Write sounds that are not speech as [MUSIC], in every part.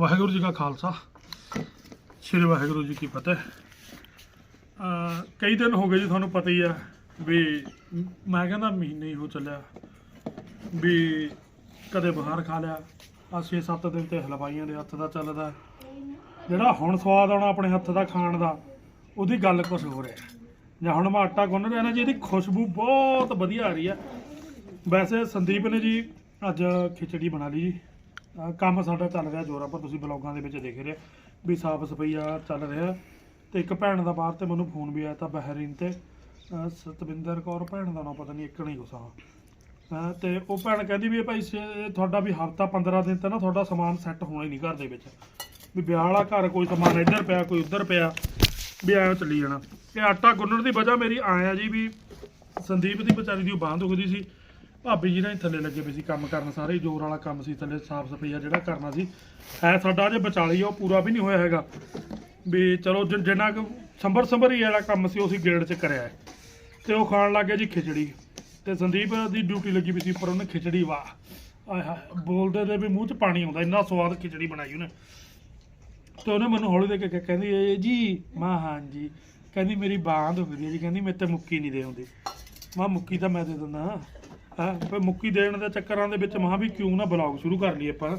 ਵਾਹਿਗੁਰੂ ਜੀ ਕਾ ਖਾਲਸਾ। ਸ੍ਰੀ ਵਾਹਿਗੁਰੂ ਜੀ ਕੀ ਫਤਿਹ। ਅਹ ਕਈ ਦਿਨ ਹੋ ਗਏ ਜੀ, ਤੁਹਾਨੂੰ ਪਤਾ ਹੀ ਆ ਵੀ ਮੈਂ ਕਹਿੰਦਾ ਮਹੀਨੇ ਹੀ ਹੋ ਚੱਲਿਆ ਵੀ ਕਦੇ ਬਾਹਰ ਖਾ ਲਿਆ। ਆ 6-7 ਦਿਨ ਤੇ ਹਲਵਾਈਆਂ ਦੇ ਹੱਥ ਦਾ ਚੱਲਦਾ। ਜਿਹੜਾ ਹੁਣ ਸਵਾਦ ਆਉਣਾ ਆਪਣੇ ਹੱਥ ਦਾ ਖਾਣ ਦਾ, ਉਹਦੀ ਗੱਲ ਕੁਝ ਹੋ। ਰਿਹਾ ਜਾਂ ਹੁਣ ਮੈਂ ਆਟਾ ਗੁੰਨ ਰਿਹਾ ਨਾ ਜੀ ਇਹਦੀ ਖੁਸ਼ਬੂ ਬਹੁਤ ਵਧੀਆ ਆ ਰਹੀ ਆ। ਵੈਸੇ ਸੰਦੀਪ ਨੇ ਜੀ ਅੱਜ ਖਿਚੜੀ ਬਣਾ ਲਈ ਜੀ। ਅਹ ਕੰਮ ਸਾਡਾ ਚੱਲ ਰਿਹਾ ਜੋਰ ਪਰ ਤੁਸੀਂ ਬਲੌਗਾਂ ਦੇ ਵਿੱਚ ਦੇਖ ਰਹੇ ਹੋ ਵੀ ਸਾਫ਼ ਸਫਾਈਆ ਚੱਲ ਰਿਹਾ। ਤੇ ਇੱਕ ਭੈਣ ਦਾ ਬਾਹਰ ਤੇ ਮੈਨੂੰ ਫੋਨ ਵੀ ਆਇਆ ਤਾਂ ਬਹਿਰੀਨ ਤੇ। ਅਹ ਸਤਵਿੰਦਰ ਕੌਰ ਭੈਣ ਦਾ ਨਾਂ ਪਤਾ ਨਹੀਂ, ਇੱਕ ਨਹੀਂ ਗੁੱਸਾ। ਹਾਂ ਤੇ ਉਹ ਭੈਣ ਕਹਿੰਦੀ ਵੀ ਇਹ ਭਾਈ ਸ- ਤੁਹਾਡਾ ਵੀ ਹਫਤਾ 15 ਦਿਨ ਤਾਂ ਨਾ ਤੁਹਾਡਾ ਸਮਾਨ ਸੈੱਟ ਹੋਣਾ ਹੀ ਨਹੀਂ ਘਰ ਦੇ ਵਿੱਚ। ਵੀ ਵਿਆਹ ਵਾਲਾ ਘਰ ਕੋਈ ਸਮਾਨ ਇੱਧਰ ਪਿਆ, ਕੋਈ ਉੱਧਰ ਪਿਆ, ਵੀ ਐਂ ਚੱਲੀ ਜਾਣਾ। ਇਹ ਆਟਾ ਗੁੰਨਣ ਦੀ ਵਜ੍ਹਾ ਮੇਰੀ ਆਇਆ ਜੀ ਵੀ ਸੰਦੀਪ ਦੀ ਵਿਚਾਰੀ ਦੀ ਉਹ ਬਾਂਹ ਦੁਖਦੀ ਸੀ। ਭਾਬੀ ਜੀ ਨੇ ਥੱਲੇ ਲੱਗੇ ਪਏ ਸੀ ਕੰਮ ਕਰਨ ਸਾਰੇ ਜ਼ੋਰ ਵਾਲਾ ਕੰਮ ਸੀ ਥੱਲੇ ਸਾਫ਼ ਸਫ਼ਾਈ ਆ ਜਿਹੜਾ ਕਰਨਾ ਸੀ। ਹੈ ਸਾਡਾ ਅਜੇ ਵਿਚਾਲੀ ਆ ਉਹ ਪੂਰਾ ਵੀ ਨਹੀਂ ਹੋਇਆ ਹੈਗਾ। ਵੀ ਚਲੋ ਜਿ- ਜਿੰਨਾ ਕੁ ਸੰਭਰ ਸੰਭਰ ਹੀ ਵਾਲਾ ਕੰਮ ਸੀ ਉਹ ਅਸੀਂ ਗੇੜ 'ਚ ਕਰਿਆ ਹੈ। ਤੇ ਉਹ ਖਾਣ ਲੱਗ ਗਿਆ ਜੀ ਖਿਚੜੀ। ਤੇ ਸੰਦੀਪ ਦੀ ਡਿਊਟੀ ਲੱਗੀ ਵੀ ਸੀ ਪਰ ਉਹਨੇ ਖਿਚੜੀ ਵਾਹ। ਆਏ ਹਾਏ ਬੋਲਦੇ ਦੇ ਵੀ ਮੂੰਹ 'ਚ ਪਾਣੀ ਆਉਂਦਾ ਇੰਨਾ ਸਵਾਦ ਖਿਚੜੀ ਬਣਾਈ ਉਹਨੇ। ਤੇ ਉਹਨੇ ਮੈਨੂੰ ਹੌਲੀ ਦੇ ਕੇ ਕਿਹਾ, ਕਹਿੰਦੀ ਇਹ ਜੀ ਮਾਂ ਹਾਂਜੀ। ਕਹਿੰਦੀ ਮੇਰੀ ਬਾਂਹ ਦੁਖਦੀ ਹੈ ਜੀ। ਕਹਿੰਦੀ ਮੇਰੇ ਤੇ ਮੁੱਕੀ ਨਹੀਂ ਦੇ ਆਉਂਦੀ। ਮਾਂ ਮੁੱਕੀ ਤਾਂ ਮੈਂ ਦੇ ਦਿੰਦਾ। ਹਾਂ, ਪਰ ਮੁੱਕੀ ਦੇਣ ਦੇ ਚੱਕਰਾਂ ਦੇ ਵਿੱਚ ਮਾਂ ਵੀ ਕਿਉਂ ਨਾ ਬਲੌਗ ਸ਼ੁਰੂ ਕਰ ਲਈਏ ਆਪਾਂ।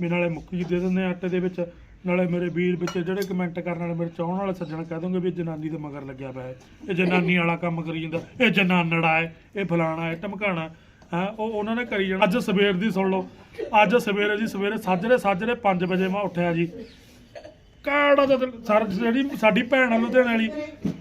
ਵੀ ਨਾਲੇ ਮੁੱਕੀ ਦੇ ਦਿੰਦੇ ਹਾਂ ਆਟੇ ਦੇ ਵਿੱਚ, ਨਾਲੇ ਮੇਰੇ ਵੀਰ ਵਿੱਚ ਜਿਹੜੇ ਕਮੈਂਟ ਕਰਨ ਵਾਲੇ ਮੇਰੇ ਚਾਹਣ ਵਾਲੇ ਸੱਜਣ ਕਹਿ ਦੋਗੇ ਵੀ ਜਨਾਨੀ ਦੇ ਮਗਰ ਲੱਗਿਆ ਪਿਆ ਹੈ। ਇਹ ਜਨਾਨੀ ਵਾਲਾ ਕੰਮ ਕਰੀ ਜਾਂਦਾ, ਇਹ ਜਨਾਨੜਾ ਹੈ, ਇਹ ਫਲਾਣਾ ਹੈ ਟਮਕਾਣਾ ਹਾਂ। ਉਹ ਉਹਨਾਂ ਨੇ ਕਰੀ ਜਾਣਾ। ਅੱਜ ਸਵੇਰ ਦੀ ਸੁਣ ਲਓ, ਅੱਜ ਸਵੇਰੇ ਜੀ, ਸਵੇਰੇ ਸਾਜਰੇ ਸਾਜਰੇ 5 ਵਜੇ ਮੈਂ ਉੱਠਿਆ ਜੀ। ਕਾੜਾ ਦਾ ਸਰ ਜਿਹੜੀ ਸਾਡੀ ਭੈਣ ਆ ਲੁਧਿਆਣੇ ਵਾਲੀ,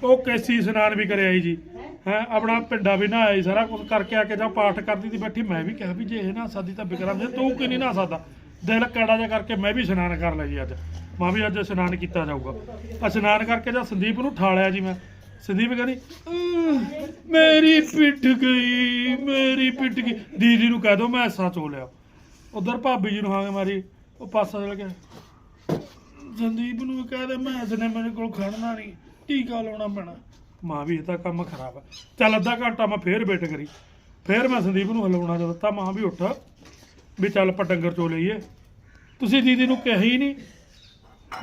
ਉਹ ਕੈਸੀ ਇਸ਼ਨਾਨ ਵੀ ਕਰਿਆ ਜੀ। ਹੈ, ਆਪਣਾ ਪਿੰਡਾ ਵੀ ਨਹਾਇਆ ਜੀ ਸਾਰਾ ਕੁਝ ਕਰਕੇ ਆ ਕੇ ਜਾਂ ਪਾਠ ਕਰਦੀ ਸੀ ਬੈਠੀ, ਮੈਂ ਵੀ ਕਿਹਾ ਵੀ ਜੇ ਇਹ ਨਾ ਸਾਦੀ ਤਾਂ ਬਿਕਰਮ ਜੀ ਤੂੰ ਕਿ ਨਹੀਂ ਨਾ ਸਕਦਾ? ਦਿਲ ਕਾੜਾ ਜਿਹਾ ਕਰਕੇ ਮੈਂ ਵੀ ਇਸ਼ਨਾਨ ਕਰ ਲਿਆ ਜੀ ਅੱਜ। ਮੈਂ ਵੀ ਅੱਜ ਇਸ਼ਨਾਨ ਕੀਤਾ ਜਾਊਗਾ। ਇਸ਼ਨਾਨ ਕਰਕੇ ਜਾਂ ਸੰਦੀਪ ਨੂੰ ਠਾਲਿਆ ਜੀ ਮੈਂ, ਸੰਦੀਪ ਕਹਿੰਦੀ ਮੇਰੀ ਪਿੱਠ ਗਈ, ਮੇਰੀ ਪਿੱਠ ਗਈ। ਦੀਦੀ ਨੂੰ ਕਹਿ ਦੋ ਮੈਂ ਐਸਾ ਚੋ ਲਿਆ। ਉਧਰ ਭਾਬੀ ਜੀ ਨੂੰ ਹਾਂ ਮਾਰੀ, ਉਹ ਪਾਸਾ ਚਲ ਗਿਆ। ਸੰਦੀਪ ਨੂੰ ਕਹਿ ਦੇ, ਮੈਂ ਇਸ ਨੇ ਮੇਰੇ ਕੋਲ ਖੜਨਾ ਨਹੀਂ ਟੀਕਾ ਲਾਉਣਾ ਪੈਣਾ। ਮਾਂ ਵੀ ਇਹ ਤਾਂ ਕੰਮ ਖਰਾਬ ਹੈ ਚੱਲ ਅੱਧਾ ਘੰਟਾ ਮੈਂ ਫੇਰ ਵੇਟ ਕਰੀ। ਫੇਰ ਮੈਂ ਸੰਦੀਪ ਨੂੰ ਹਲਾਉਣਾ ਜਦੋਂ ਦਿੱਤਾ, ਮਾਂ ਵੀ ਉੱਠ। ਵੀ ਚੱਲ ਆਪਾਂ ਡੰਗਰ ਚੋ ਲਈਏ। ਤੁਸੀਂ ਦੀਦੀ ਨੂੰ ਕਿਹਾ ਹੀ ਨਹੀਂ।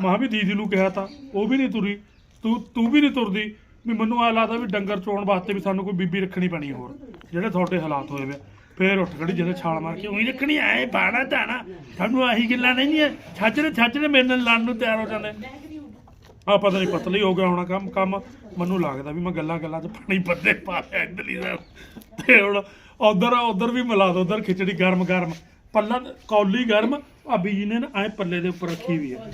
ਮਾਂ ਵੀ ਦੀਦੀ ਨੂੰ ਕਿਹਾ ਤਾਂ, ਉਹ ਵੀ ਨਹੀਂ ਤੁਰੀ। ਤੂੰ ਤੂੰ ਵੀ ਨਹੀਂ ਤੁਰਦੀ। ਵੀ ਮੈਨੂੰ ਆ ਲੱਗਦਾ ਵੀ ਡੰਗਰ ਚੋਣ ਵਾਸਤੇ ਵੀ ਸਾਨੂੰ ਕੋਈ ਬੀਬੀ ਰੱਖਣੀ ਪੈਣੀ ਹੋਰ। ਜਿਹੜੇ ਤੁਹਾਡੇ ਹਾਲਾਤ ਹੋਏ ਵੇ। ਆ। ਫੇਰ ਉੱਠ ਖੜੀ ਜਦੋਂ ਛਾਲ ਮਾਰ ਕੇ ਉਹੀ ਰੱਖਣੀ, ਐ ਬਾਣਾ ਢਾਣਾ ਸਾਨੂੰ ਆਹੀ ਗੱਲਾਂ ਨਹੀਂ ਐ ਛੱਜ ਨੇ ਮੇਰੇ ਨਾਲ ਲੜਨ ਨੂੰ ਤਿਆਰ ਹੋ ਜਾਂਦੇ। ਆ ਪਤਾ ਨਹੀਂ ਪਤਲੀ ਹੋ ਗਿਆ ਹੋਣਾ ਕੰਮ ਕੰਮ ਮੈਨੂੰ ਲੱਗਦਾ ਵੀ ਮੈਂ ਗੱਲਾਂ ਗੱਲਾਂ 'ਚ ਪਾਣੀ ਬੱਦੇ ਪਾ ਲਿਆ ਇੰਦਲੀ ਦਾ ਤੇ ਹੁਣ ਉਧਰ ਉਧਰ ਵੀ ਮਿਲਾ ਦੋ, ਉਧਰ ਖਿਚੜੀ ਗਰਮ ਗਰਮ। ਪੱਲਾ ਕੌਲੀ ਗਰਮ, ਭਾਬੀ ਜੀ ਨੇ ਨਾ ਐ ਪੱਲੇ ਦੇ ਉੱਪਰ ਰੱਖੀ ਵੀ ਹੈ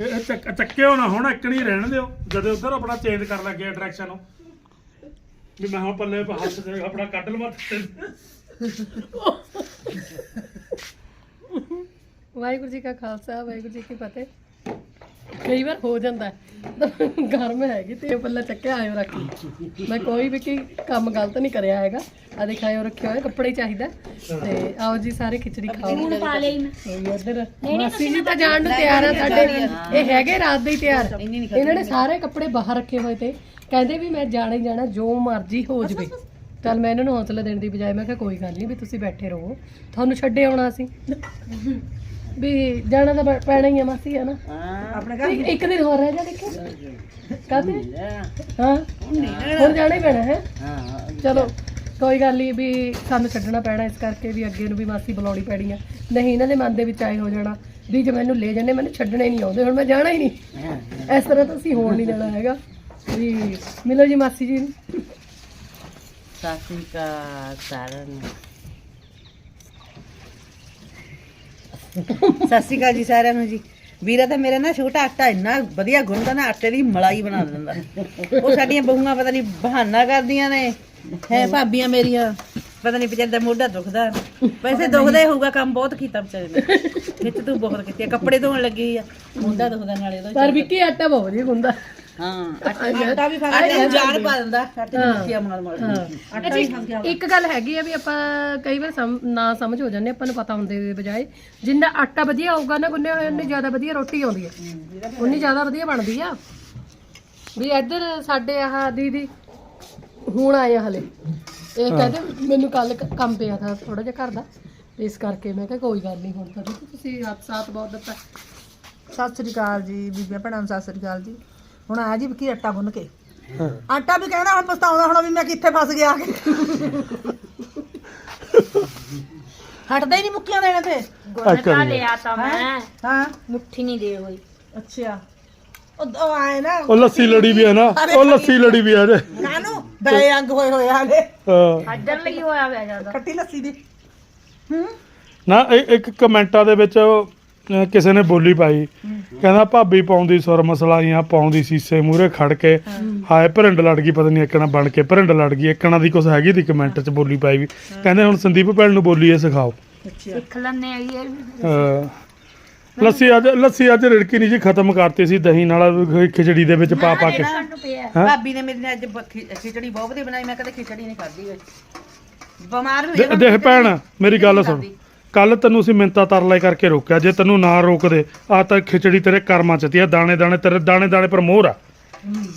ਇਹ ਚੱਕ- ਚੱਕਿਓ ਨਾ ਹੁਣ, ਇੱਕ ਨਹੀਂ ਰਹਿਣ ਦਿਓ। ਜਦੋਂ ਉਧਰ ਆਪਣਾ ਚੇਂਜ ਕਰਨ ਲੱਗੇ ਡਾਇਰੈਕਸ਼ਨ ਨੂੰ। ਵੀ ਮੈਂ ਹੁਣ ਪੱਲੇ ਹੱਥ ਤੇ ਆਪਣਾ ਕੱਢ ਲਵਾਂ ਵਾਹਿਗੁਰੂ ਜੀ ਕਾ ਖਾਲਸਾ, ਵਾਹਿਗੁਰੂ ਜੀ ਕੀ ਫਤਿਹ। ਕਈ ਵਾਰ ਹੋ ਜਾਂਦਾ ਹੈ। ਗਰਮ ਹੈਗੀ ਤੇ ਪੱਲਾ ਚੱਕਿਆ ਆਇਓ ਰੱਖ ਮੈਂ ਕੋਈ ਵੀ ਕੀ ਕੰਮ ਗਲਤ ਨਹੀਂ ਕਰਿਆ ਹੈਗਾ। ਆ ਦਿਖਾਇਓ ਰੱਖਿਆ ਹੋਇਆ ਕੱਪੜੇ ਚਾਹੀਦਾ। ਤੇ ਆਓ ਜੀ ਸਾਰੇ ਖਿਚੜੀ ਖਾਓ। ਹੁਣ ਪਾ ਲਈ ਮੈਂ। ਇੱਧਰ। ਮਾਸੀ ਜੀ ਤਾਂ ਜਾਣ ਨੂੰ ਤਿਆਰ ਆ ਸਾਡੇ। ਇਹ ਹੈਗੇ ਰਾਤ ਦੇ ਹੀ ਤਿਆਰ। ਇਹਨਾਂ ਨੇ ਸਾਰੇ ਕੱਪੜੇ ਬਾਹਰ ਰੱਖੇ ਹੋਏ ਤੇ ਕਹਿੰਦੇ ਵੀ ਮੈਂ ਜਾਣਾ ਹੀ ਜਾਣਾ ਜੋ ਮਰਜ਼ੀ ਹੋ ਜਵੇ। ਚੱਲ ਮੈਂ ਇਹਨਾਂ ਨੂੰ ਹੌਸਲਾ ਦੇਣ ਦੀ ਬਜਾਏ ਮੈਂ ਕਿਹਾ ਕੋਈ ਗੱਲ ਨਹੀਂ ਵੀ ਤੁਸੀਂ ਬੈਠੇ ਰਹੋ। ਤੁਹਾਨੂੰ ਛੱਡੇ ਆਉਣਾ ਸੀ ਵੀ ਜਾਣਾ ਤਾਂ ਪੈ- ਪੈਣਾ ਹੀ ਆ ਮਾਸੀ ਹੈ। ਨਾ ਆਪਣੇ ਇੱਕ- ਇੱਕ ਦਿਨ ਹੋਰ ਰਹਿ ਜਾ ਦੇਖੋ ਕਾਹਤੇ? ਹਾਂ? ਹੁਣ ਜਾਣਾ ਹੀ ਪੈਣਾ ਹੈ? ਚਲੋ ਕੋਈ ਗੱਲ ਨਹੀਂ ਵੀ ਸਾਨੂੰ ਛੱਡਣਾ ਪੈਣਾ ਇਸ ਕਰਕੇ ਵੀ ਅੱਗੇ ਨੂੰ ਵੀ ਮਾਸੀ ਬੁਲਾਉਣੀ ਪੈਣੀ ਆ। ਨਹੀਂ ਇਹਨਾਂ ਦੇ ਮਨ ਦੇ ਵਿੱਚ ਆਏ ਹੋ ਜਾਣਾ ਵੀ ਜੇ ਮੈਨੂੰ ਲੈ ਜਾਂਦੇ ਮੈਨੂੰ ਛੱਡਣੇ ਨਹੀਂ ਆਉਂਦੇ ਹੁਣ ਮੈਂ ਜਾਣਾ ਹੀ ਨਹੀਂ ਇਸ ਤਰ੍ਹਾਂ ਤਾਂ ਅਸੀਂ ਹੋਣ ਨਹੀਂ ਦੇਣਾ ਹੈਗਾ। ਵੀ ਮਿਲੋ ਜੀ ਮਾਸੀ ਜੀ ਨੂੰ। ਸਤਿ ਸ਼੍ਰੀ ਅਕਾਲ ਸਾਰਿਆਂ ਨੂੰ। ਸਤਿ ਸ਼੍ਰੀ ਅਕਾਲ ਜੀ ਸਾਰਿਆਂ ਨੂੰ ਜੀ। ਵੀਰਾ ਤਾਂ ਮੇਰਾ ਨਾ ਛੋਟਾ ਆਟਾ ਇੰਨਾ ਵਧੀਆ ਗੁੰਨਦਾ ਨਾ ਆਟੇ ਦੀ ਮਲਾਈ ਬਣਾ ਦਿੰਦਾ। ਉਹ ਸਾਡੀਆਂ ਬਹੂਆਂ ਪਤਾ ਨਹੀਂ ਬਹਾਨਾ ਕਰਦੀਆਂ ਨੇ। ਹੈ ਭਾਬੀਆਂ ਮੇਰੀਆਂ ਪਤਾ ਨਹੀਂ ਵਿਚਾਰ ਦਾ ਮੋਢਾ ਦੁਖਦਾ। ਵੈਸੇ ਦੁਖਦਾ ਹੀ ਹੋਊਗਾ ਕੰਮ ਬਹੁਤ ਕੀਤਾ ਵਿਚਾਰੇ ਨੇ। ਖਿੱਚ ਤੂੰ ਬਹੁਤ ਕੀਤੀ ਆ, ਕੱਪੜੇ ਧੋਣ ਲੱਗੀ ਆ। ਮੋਢਾ ਦੁਖਦਾ ਨਾਲੇ ਉਹਦਾ ਪਰ ਵਿੱਕੀ ਆਟਾ ਬਹੁਤ ਵਧੀਆ ਗੁੰਦਾ ਹਾਂ ਆਟਾ ਵੀ ਖਾ ਕੇ ਜਾਨ ਪਾ ਦਿੰਦਾ ਆਟੇ ਦੀ ਮੁੱਕੀਆਂ ਮਾਰ ਮਾਰ ਆਟਾ ਵੀ ਖਾ ਗਿਆ ਇੱਕ ਗੱਲ ਹੈਗੀ ਆ ਵੀ ਆਪਾਂ ਕਈ ਵਾਰ ਨਾ ਸਮਝ ਹੋ ਜਾਂਦੇ ਆਪਾਂ ਨੂੰ ਪਤਾ ਹੁੰਦੇ ਦੇ ਬਜਾਏ। ਜਿੰਨਾ ਆਟਾ ਵਧੀਆ ਹੋਊਗਾ ਨਾ ਗੁੰਨਿਆ ਹੋਇਆ ਉਨੀ ਜ਼ਿਆਦਾ ਵਧੀਆ ਰੋਟੀ ਆਉਂਦੀ ਹੈ ਉਨੀ ਜ਼ਿਆਦਾ ਵਧੀਆ ਬਣਦੀ ਆ। ਵੀ ਇੱਧਰ ਸਾਡੇ ਆਹ ਦੀਦੀ ਹੁਣ ਆਏ ਆ ਹਲੇ। ਇਹ ਕਹਿੰਦੇ ਮੈਨੂੰ ਕੱਲ ਕੰਮ ਪਿਆ ਥਾ ਥੋੜਾ ਜਿਹਾ ਘਰ ਦਾ। ਇਸ ਕਰਕੇ ਮੈਂ ਕਿਹਾ ਕੋਈ ਗੱਲ ਨਹੀਂ ਹੁਣ ਤਾਂ। ਠੀਕ ਹੈ, ਤੁਸੀਂ ਹੱਥ ਸਾਥ ਬਹੁਤ ਦਿੱਤਾ। ਸਤਿ ਸ੍ਰੀ ਅਕਾਲ ਜੀ ਬੀਬੀਆਂ ਭੈਣਾਂ ਨੂੰ ਸਤਿ ਸ੍ਰੀ ਅਕਾਲ ਜੀ। ਹੁਣ ਆ ਜੀ ਕੀ ਆਟਾ ਗੁੰਨ ਕੇ। ਆਟਾ ਵੀ ਕਹਿੰਦਾ ਹੁਣ ਪਛਤਾਉਂਦਾ ਹੁਣ ਵੀ ਮੈਂ ਕਿੱਥੇ ਫਸ ਗਿਆ। ਹਟਦਾ ਹੀ ਨਹੀਂ ਮੁੱਕੀਆਂ ਦੇਣੇ ਤੇ। ਕਾ ਲਿਆ ਤਾਂ ਮੈਂ। ਹਾਂ? ਮੁੱਠੀ ਨਹੀਂ ਦੇ ਹੋਈ। ਅੱਛਾ। ਉਹ ਉਹ ਆਏ ਨਾ। ਉਹ ਲੱਸੀ ਲੜੀ ਵੀ ਹੈ ਨਾ। ਉਹ ਲੱਸੀ ਲੜੀ ਵੀ ਹੈ ਜੇ ਨਾਨੂ ਬੇ ਅੰਗ ਹੋਏ ਹੋਏ ਆਲੇ ਹਾਂ। ਅੱਡਰ ਲਈ ਹੋਇਆ ਹੋਇਆ ਜ਼ਿਆਦਾ। ਖੱਟੀ ਲੱਸੀ ਦੀ। ਹੂੰ? ਨਾ ਇੱਕ ਕਮੈਂਟਾਂ ਦੇ ਵਿੱਚ ਅਹ, ਕਿਸੇ ਨੇ ਬੋਲੀ ਪਾਈ। ਕਹਿੰਦਾ ਭਾਬੀ ਪਾਉਂਦੀ ਸੁਰ ਮਸਲਾਈਆਂ ਪਾਉਂਦੀ ਸੀਸੇ ਮੂਰੇ ਖੜ ਕੇ। ਹਾਏ ਭਰਿੰਡ ਲੜ ਗਈ ਪਤਾ ਨਹੀਂ ਇੱਕਣਾ ਬਣ ਕੇ ਭਰਿੰਡ ਲੜ ਗਈ। ਇੱਕਣਾ ਦੀ ਕੁਛ ਹੈਗੀ ਦੀ ਕਮੈਂਟ 'ਚ ਬੋਲੀ ਪਾਈ ਵੀ। ਕਹਿੰਦੇ ਹੁਣ ਸੰਦੀਪ ਭੈਣ ਨੂੰ ਬੋਲੀ ਇਹ ਸਿਖਾਓ। ਅੱਛਾ। ਸਿੱਖ ਲੈਣੇ ਆ ਇਹ ਵੀ। ਅਹ, ਲੱਸੀ ਅੱਜ ਲੱਸੀ ਅੱਜ ਰਿੜਕੀ ਨਹੀਂ ਜੀ ਖਤਮ ਕਰਤੀ ਸੀ ਦਹੀਂ ਨਾਲ ਖਿਚੜੀ ਦੇ ਵਿੱਚ ਪਾ ਪਾ ਕੇ। ਸਾਨੂੰ ਪਿਆ। ਹੈਂ? ਭਾਬੀ ਨੇ ਮੇਰੇ ਨੇ ਅੱਜ ਬ- ਖਿ- ਖਿਚੜੀ ਬਹੁਤ ਵਧੀਆ ਬਣਾਈ ਮੈਂ ਕਦੇ ਖਿਚੜੀ ਨਹੀਂ ਖਾਧੀ ਹੋਈ ਬਿਮਾਰ ਹੋਈ ਦੇ- ਦੇਖ ਭੈਣ ਮੇਰੀ ਗੱਲ ਸੁਣ। ਕੱਲ ਤੈਨੂੰ ਅਸੀਂ ਮਿੰਤਾ ਤਰਲੇ ਕਰਕੇ ਰੋਕਿਆ ਜੇ ਤੈਨੂੰ ਨਾ ਰੋਕਦੇ ਆ ਤਾਂ ਖਿਚੜੀ ਤੇਰੇ ਕਰਮਾਂ ਚ ਤੀ ਆ ਦਾਣੇ ਦਾਣੇ ਤੇਰੇ ਦਾਣੇ ਦਾਣੇ ਪਰ ਮੋਹਰ ਆ।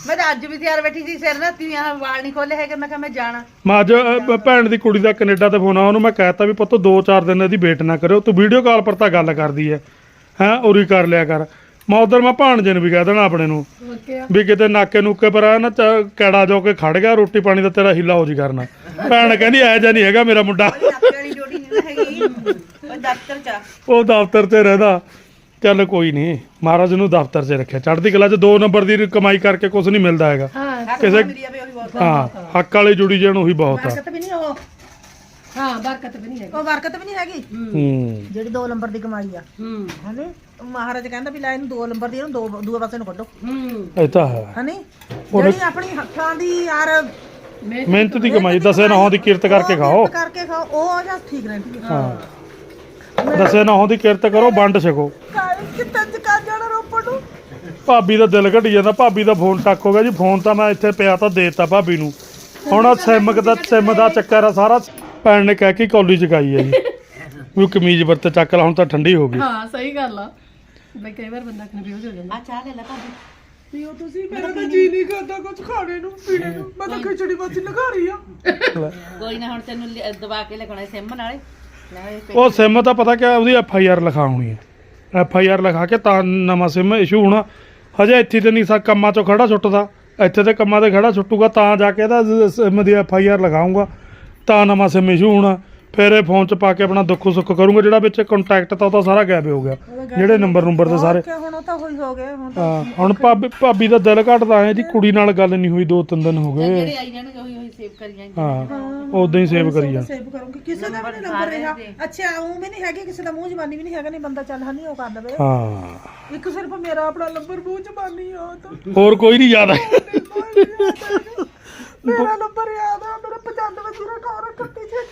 ਮੈਂ ਤਾਂ ਅੱਜ ਵੀ ਤਿਆਰ ਬੈਠੀ ਸੀ ਸਿਰ ਨਾ ਤੀਆਂ ਵਾਲ ਨਹੀਂ ਖੋਲੇ ਹੈਗੇ ਮੈਂ ਕਿਹਾ ਮੈਂ ਜਾਣਾ। ਮੈਂ ਅੱਜ ਅ, ਭੈਣ ਦੀ ਕੁੜੀ ਦਾ ਕੈਨੇਡਾ ਤੇ ਫੋਨ ਆ ਉਹਨੂੰ ਮੈਂ ਕਹਿਤਾ ਵੀ ਪੁੱਤ 2-4 ਦਿਨ ਇਹਦੀ ਵੇਟ ਨਾ ਕਰਿਓ ਤੂੰ ਵੀਡੀਓ ਕਾਲ ਪਰ ਤਾਂ ਗੱਲ ਕਰਦੀ ਐ। ਹੈਂ ਉਰੀ ਕਰ ਲਿਆ ਕਰ। ਮੈਂ ਉਧਰ ਮੈਂ ਭਾਣਜੇ ਨੂੰ ਵੀ ਕਹਿ ਦੇਣਾ ਆਪਣੇ ਨੂੰ ਵੀ ਕਿਤੇ ਨਾਕੇ ਨੂਕੇ ਪਰ ਆ ਨਾ ਚ- ਕੈੜਾ ਜੋ ਕੇ ਖੜ ਗਿਆ ਰੋਟੀ ਪਾਣੀ ਦਾ ਤੇਰਾ ਹਿੱਲਾ ਹੋ ਜੀ ਕਰਨਾ। ਭੈਣ ਕਹਿੰਦੀ ਐ ਜਾਂ ਨਹੀਂ ਹੈਗਾ ਮੇਰਾ ਮੁੰਡਾ। ਨਹੀਂ ਹੈਗੀ। ਉਹ ਦਫ਼ਤਰ ਚ ਆ। ਉਹ ਦਫ਼ਤਰ 'ਚ ਰਹਿੰਦਾ। ਚੱਲ ਕੋਈ ਨਹੀਂ। ਮਹਾਰਾਜ ਨੂੰ ਦਫ਼ਤਰ 'ਚ ਰੱਖਿਆ। ਚੜ੍ਹਦੀ ਕਲਾ 'ਚ ਦੋ ਨੰਬਰ ਦੀ ਕਮਾਈ ਕਰਕੇ ਕੁਝ ਨਹੀਂ ਮਿਲਦਾ ਹੈਗਾ। ਹਾਂ ਹੱਕ ਕਿਸੇ- ਮੇਰੀ ਆਵੇ ਉਹੀ ਬਹੁਤ ਹਾਂ ਹੱਕ ਵਾਲੀ ਜੁੜੀ ਜਾਣ ਉਹੀ ਬਹੁਤ ਆ। ਬਰਕਤ ਵੀ ਨਹੀਂ ਉਹ। ਹਾਂ ਬਰਕਤ ਵੀ ਨਹੀਂ ਹੈਗੀ। ਉਹ ਬਰਕਤ ਵੀ ਨਹੀਂ ਹੈਗੀ। ਹੂੰ। ਜਿਹੜੀ ਦੋ ਨੰਬਰ ਦੀ ਕਮਾਈ ਆ। ਹੂੰ। ਹਨੇ? ਮਹਾਰਾਜ ਕਹਿੰਦਾ ਵੀ ਲੈ ਇਹਨੂੰ ਦੋ ਨੰਬਰ ਦੀ ਇਹਨੂੰ ਦੋ ਦੂਏ ਪਾਸੇ ਨੂੰ ਕੱਢੋ। ਹੂੰ। ਇਹ ਤਾਂ ਹੈ। ਹਨੇ? ਉਹਨੇ- ਜਿਹੜੀ ਆਪਣੀ ਹੱਥਾਂ ਦੀ ਯਾਰ ਮਿਹਨਤ ਦੀ ਕਮਾਈ ਦਸੇ ਨਹੁੰ ਦੀ ਕਿਰਤ ਕਰਕੇ ਖਾਓ। ਕਰਕੇ ਖਾਓ ਉਹ ਜਾਂ ਠੀਕ ਰਹਿੰਦੀ ਹੈ। ਹਾਂ ਦਸੇ ਨਹੁੰ ਦੀ ਕਿਰਤ ਕਰੋ ਵੰਡ ਛਕੋ। ਕਾਲ ਕਿੱਥੇ ਕਰ ਜਾਣਾ ਰੋਪੜ ਨੂੰ? ਭਾਬੀ ਦਾ ਦਿਲ ਘਟੀ ਜਾਂਦਾ ਭਾਬੀ ਦਾ ਫੋਨ ਟੱਕ ਹੋ ਗਿਆ ਜੀ ਫੋਨ ਤਾਂ ਮੈਂ ਇੱਥੇ ਪਿਆ ਤਾਂ ਦੇਤਾ ਭਾਬੀ ਨੂੰ। ਹੁਣ ਆਹ ਸਿਮ ਦਾ ਸਿਮ ਦਾ ਚੱਕਰ ਆ ਸਾਰਾ। ਭੈਣ ਨੇ ਕਹਿ ਕੇ ਕਾਲੀ ਚਕਾਈ ਹੈ ਜੀ। ਵੀ ਕਮੀਜ਼ ਵਰਤ ਚੱਕ ਲਾ ਹੁਣ ਤਾਂ ਠੰਡੀ ਹੋ ਗਈ। ਹਾਂ ਸਹੀ ਗੱਲ ਆ। ਬਈ ਕਈ ਵਾਰ ਬੰਦਾ ਕਨਫਿਊਜ਼ ਹੋ ਜਾਂਦਾ। ਆ ਚਾਹ ਲੈ ਲੈ ਭਾਬੀ। ਪੀਓ ਤੁਸੀਂ ਮੇਰਾ ਤਾਂ ਜੀ ਨਹੀਂ ਕਰਦਾ ਕੁਝ ਖਾਣੇ ਨੂੰ ਪੀਣੇ ਨੂੰ। ਮੈਂ ਤਾਂ ਖਿਚੜੀ ਬਾਜੀ ਲਗਾ ਰਹੀ ਆ। ਕੋਈ ਨਾ ਹੁਣ ਤੈਨੂੰ ਲਿ- ਦਬਾ ਕੇ ਲਗਾਉਣਾ ਸਿਮ ਨਾਲੇ। ਨਾਲੇ ਉਹ ਸਿਮ ਤਾਂ ਪਤਾ ਕਿਆ ਉਹਦੀ ਐਫ ਆਈ ਆਰ ਲਿਖਾਉਣੀ ਹੈ। ਐਫ ਆਈ ਆਰ ਲਿਖਾ ਕੇ ਤਾਂ ਨਵਾਂ ਸਿਮ ਇਸ਼ੂ ਹੋਣਾ। ਹਜੇ ਇੱਥੇ ਤੇ ਨਹੀਂ ਸਾ ਕੰਮਾਂ ਚੋਂ ਖੜਾ ਛੁੱਟਦਾ ਇੱਥੇ ਤੇ ਕੰਮਾਂ ਤੇ ਖੜਾ ਛੁੱਟੂਗਾ ਤਾਂ ਜਾ ਕੇ ਇਹਦਾ ਸਿਮ ਦੀ ਐਫ ਆਈ ਆਰ ਲਗਾਉਂਗਾ ਤਾਂ ਨਵਾਂ ਸਿਮ ਇਸ਼ੂ ਹੋਣਾ। ਫਿਰ ਇਹ ਫੋਨ 'ਚ ਪਾ ਕੇ ਆਪਣਾ ਦੁੱਖ ਸੁੱਖ ਕਰੂੰਗਾ ਜਿਹੜਾ ਵਿੱਚ ਕੰਟੈਕਟ ਤਾਂ ਉਹ ਤਾਂ ਸਾਰਾ ਗਾਇਬ ਹੋ ਗਿਆ। ਜਿਹੜੇ ਨੰਬਰ ਨੰਬਰ ਤੇ ਸਾਰੇ। ਕਿ ਹੁਣ ਉਹ ਤਾਂ ਹੋਈ ਹੋ ਗਏ ਹੁਣ ਹਾਂ ਹੁਣ ਭਾਬੀ ਭਾਬੀ ਦਾ ਦਿਲ ਘਟਦਾ ਹੈ। ਜੀ ਕੁੜੀ ਨਾਲ ਗੱਲ ਨਹੀਂ ਹੋਈ ਦੋ ਤਿੰਨ ਦਿਨ ਹੋ ਗਏ। ਜਿਹੜੇ ਆਈ ਜਾਣਗੇ ਉਹੀ ਉਹੀ ਸੇਵ ਕਰੀ ਜਾਣਗੇ। ਹਾਂ ਉਦਾਂ ਹੀ ਸੇਵ ਕਰੀ ਜਾ ਸੇਵ ਕਰੂੰਗੀ। ਕਿਸੇ ਦਾ ਵੀ ਨਹੀਂ ਨੰਬਰ ਰਿਹਾ। ਅੱਛਾ ਉਹ ਵੀ ਨਹੀਂ ਹੈਗੇ ਕਿਸੇ ਦਾ ਮੂੰਹ ਜ਼ਬਾਨੀ ਵੀ ਨਹੀਂ ਹੈਗਾ ਨਹੀਂ ਬੰਦਾ ਚੱਲ ਹਨੀ ਉਹ ਕਰ ਲਵੇ। ਹਾਂ। ਇੱਕ ਸਿਰਫ ਮੇਰਾ ਆਪਣਾ ਨੰਬਰ ਮੂੰਹ ਜ਼ਬਾਨੀ ਆ ਤਾਂ। ਹੋਰ ਕੋਈ ਨਹੀਂ ਯਾਦ ਮੇਰਾ ਨੰਬਰ ਯਾਦ ਆ ਮੇਰਾ 95 ਜ਼ੀਰੋ 18 36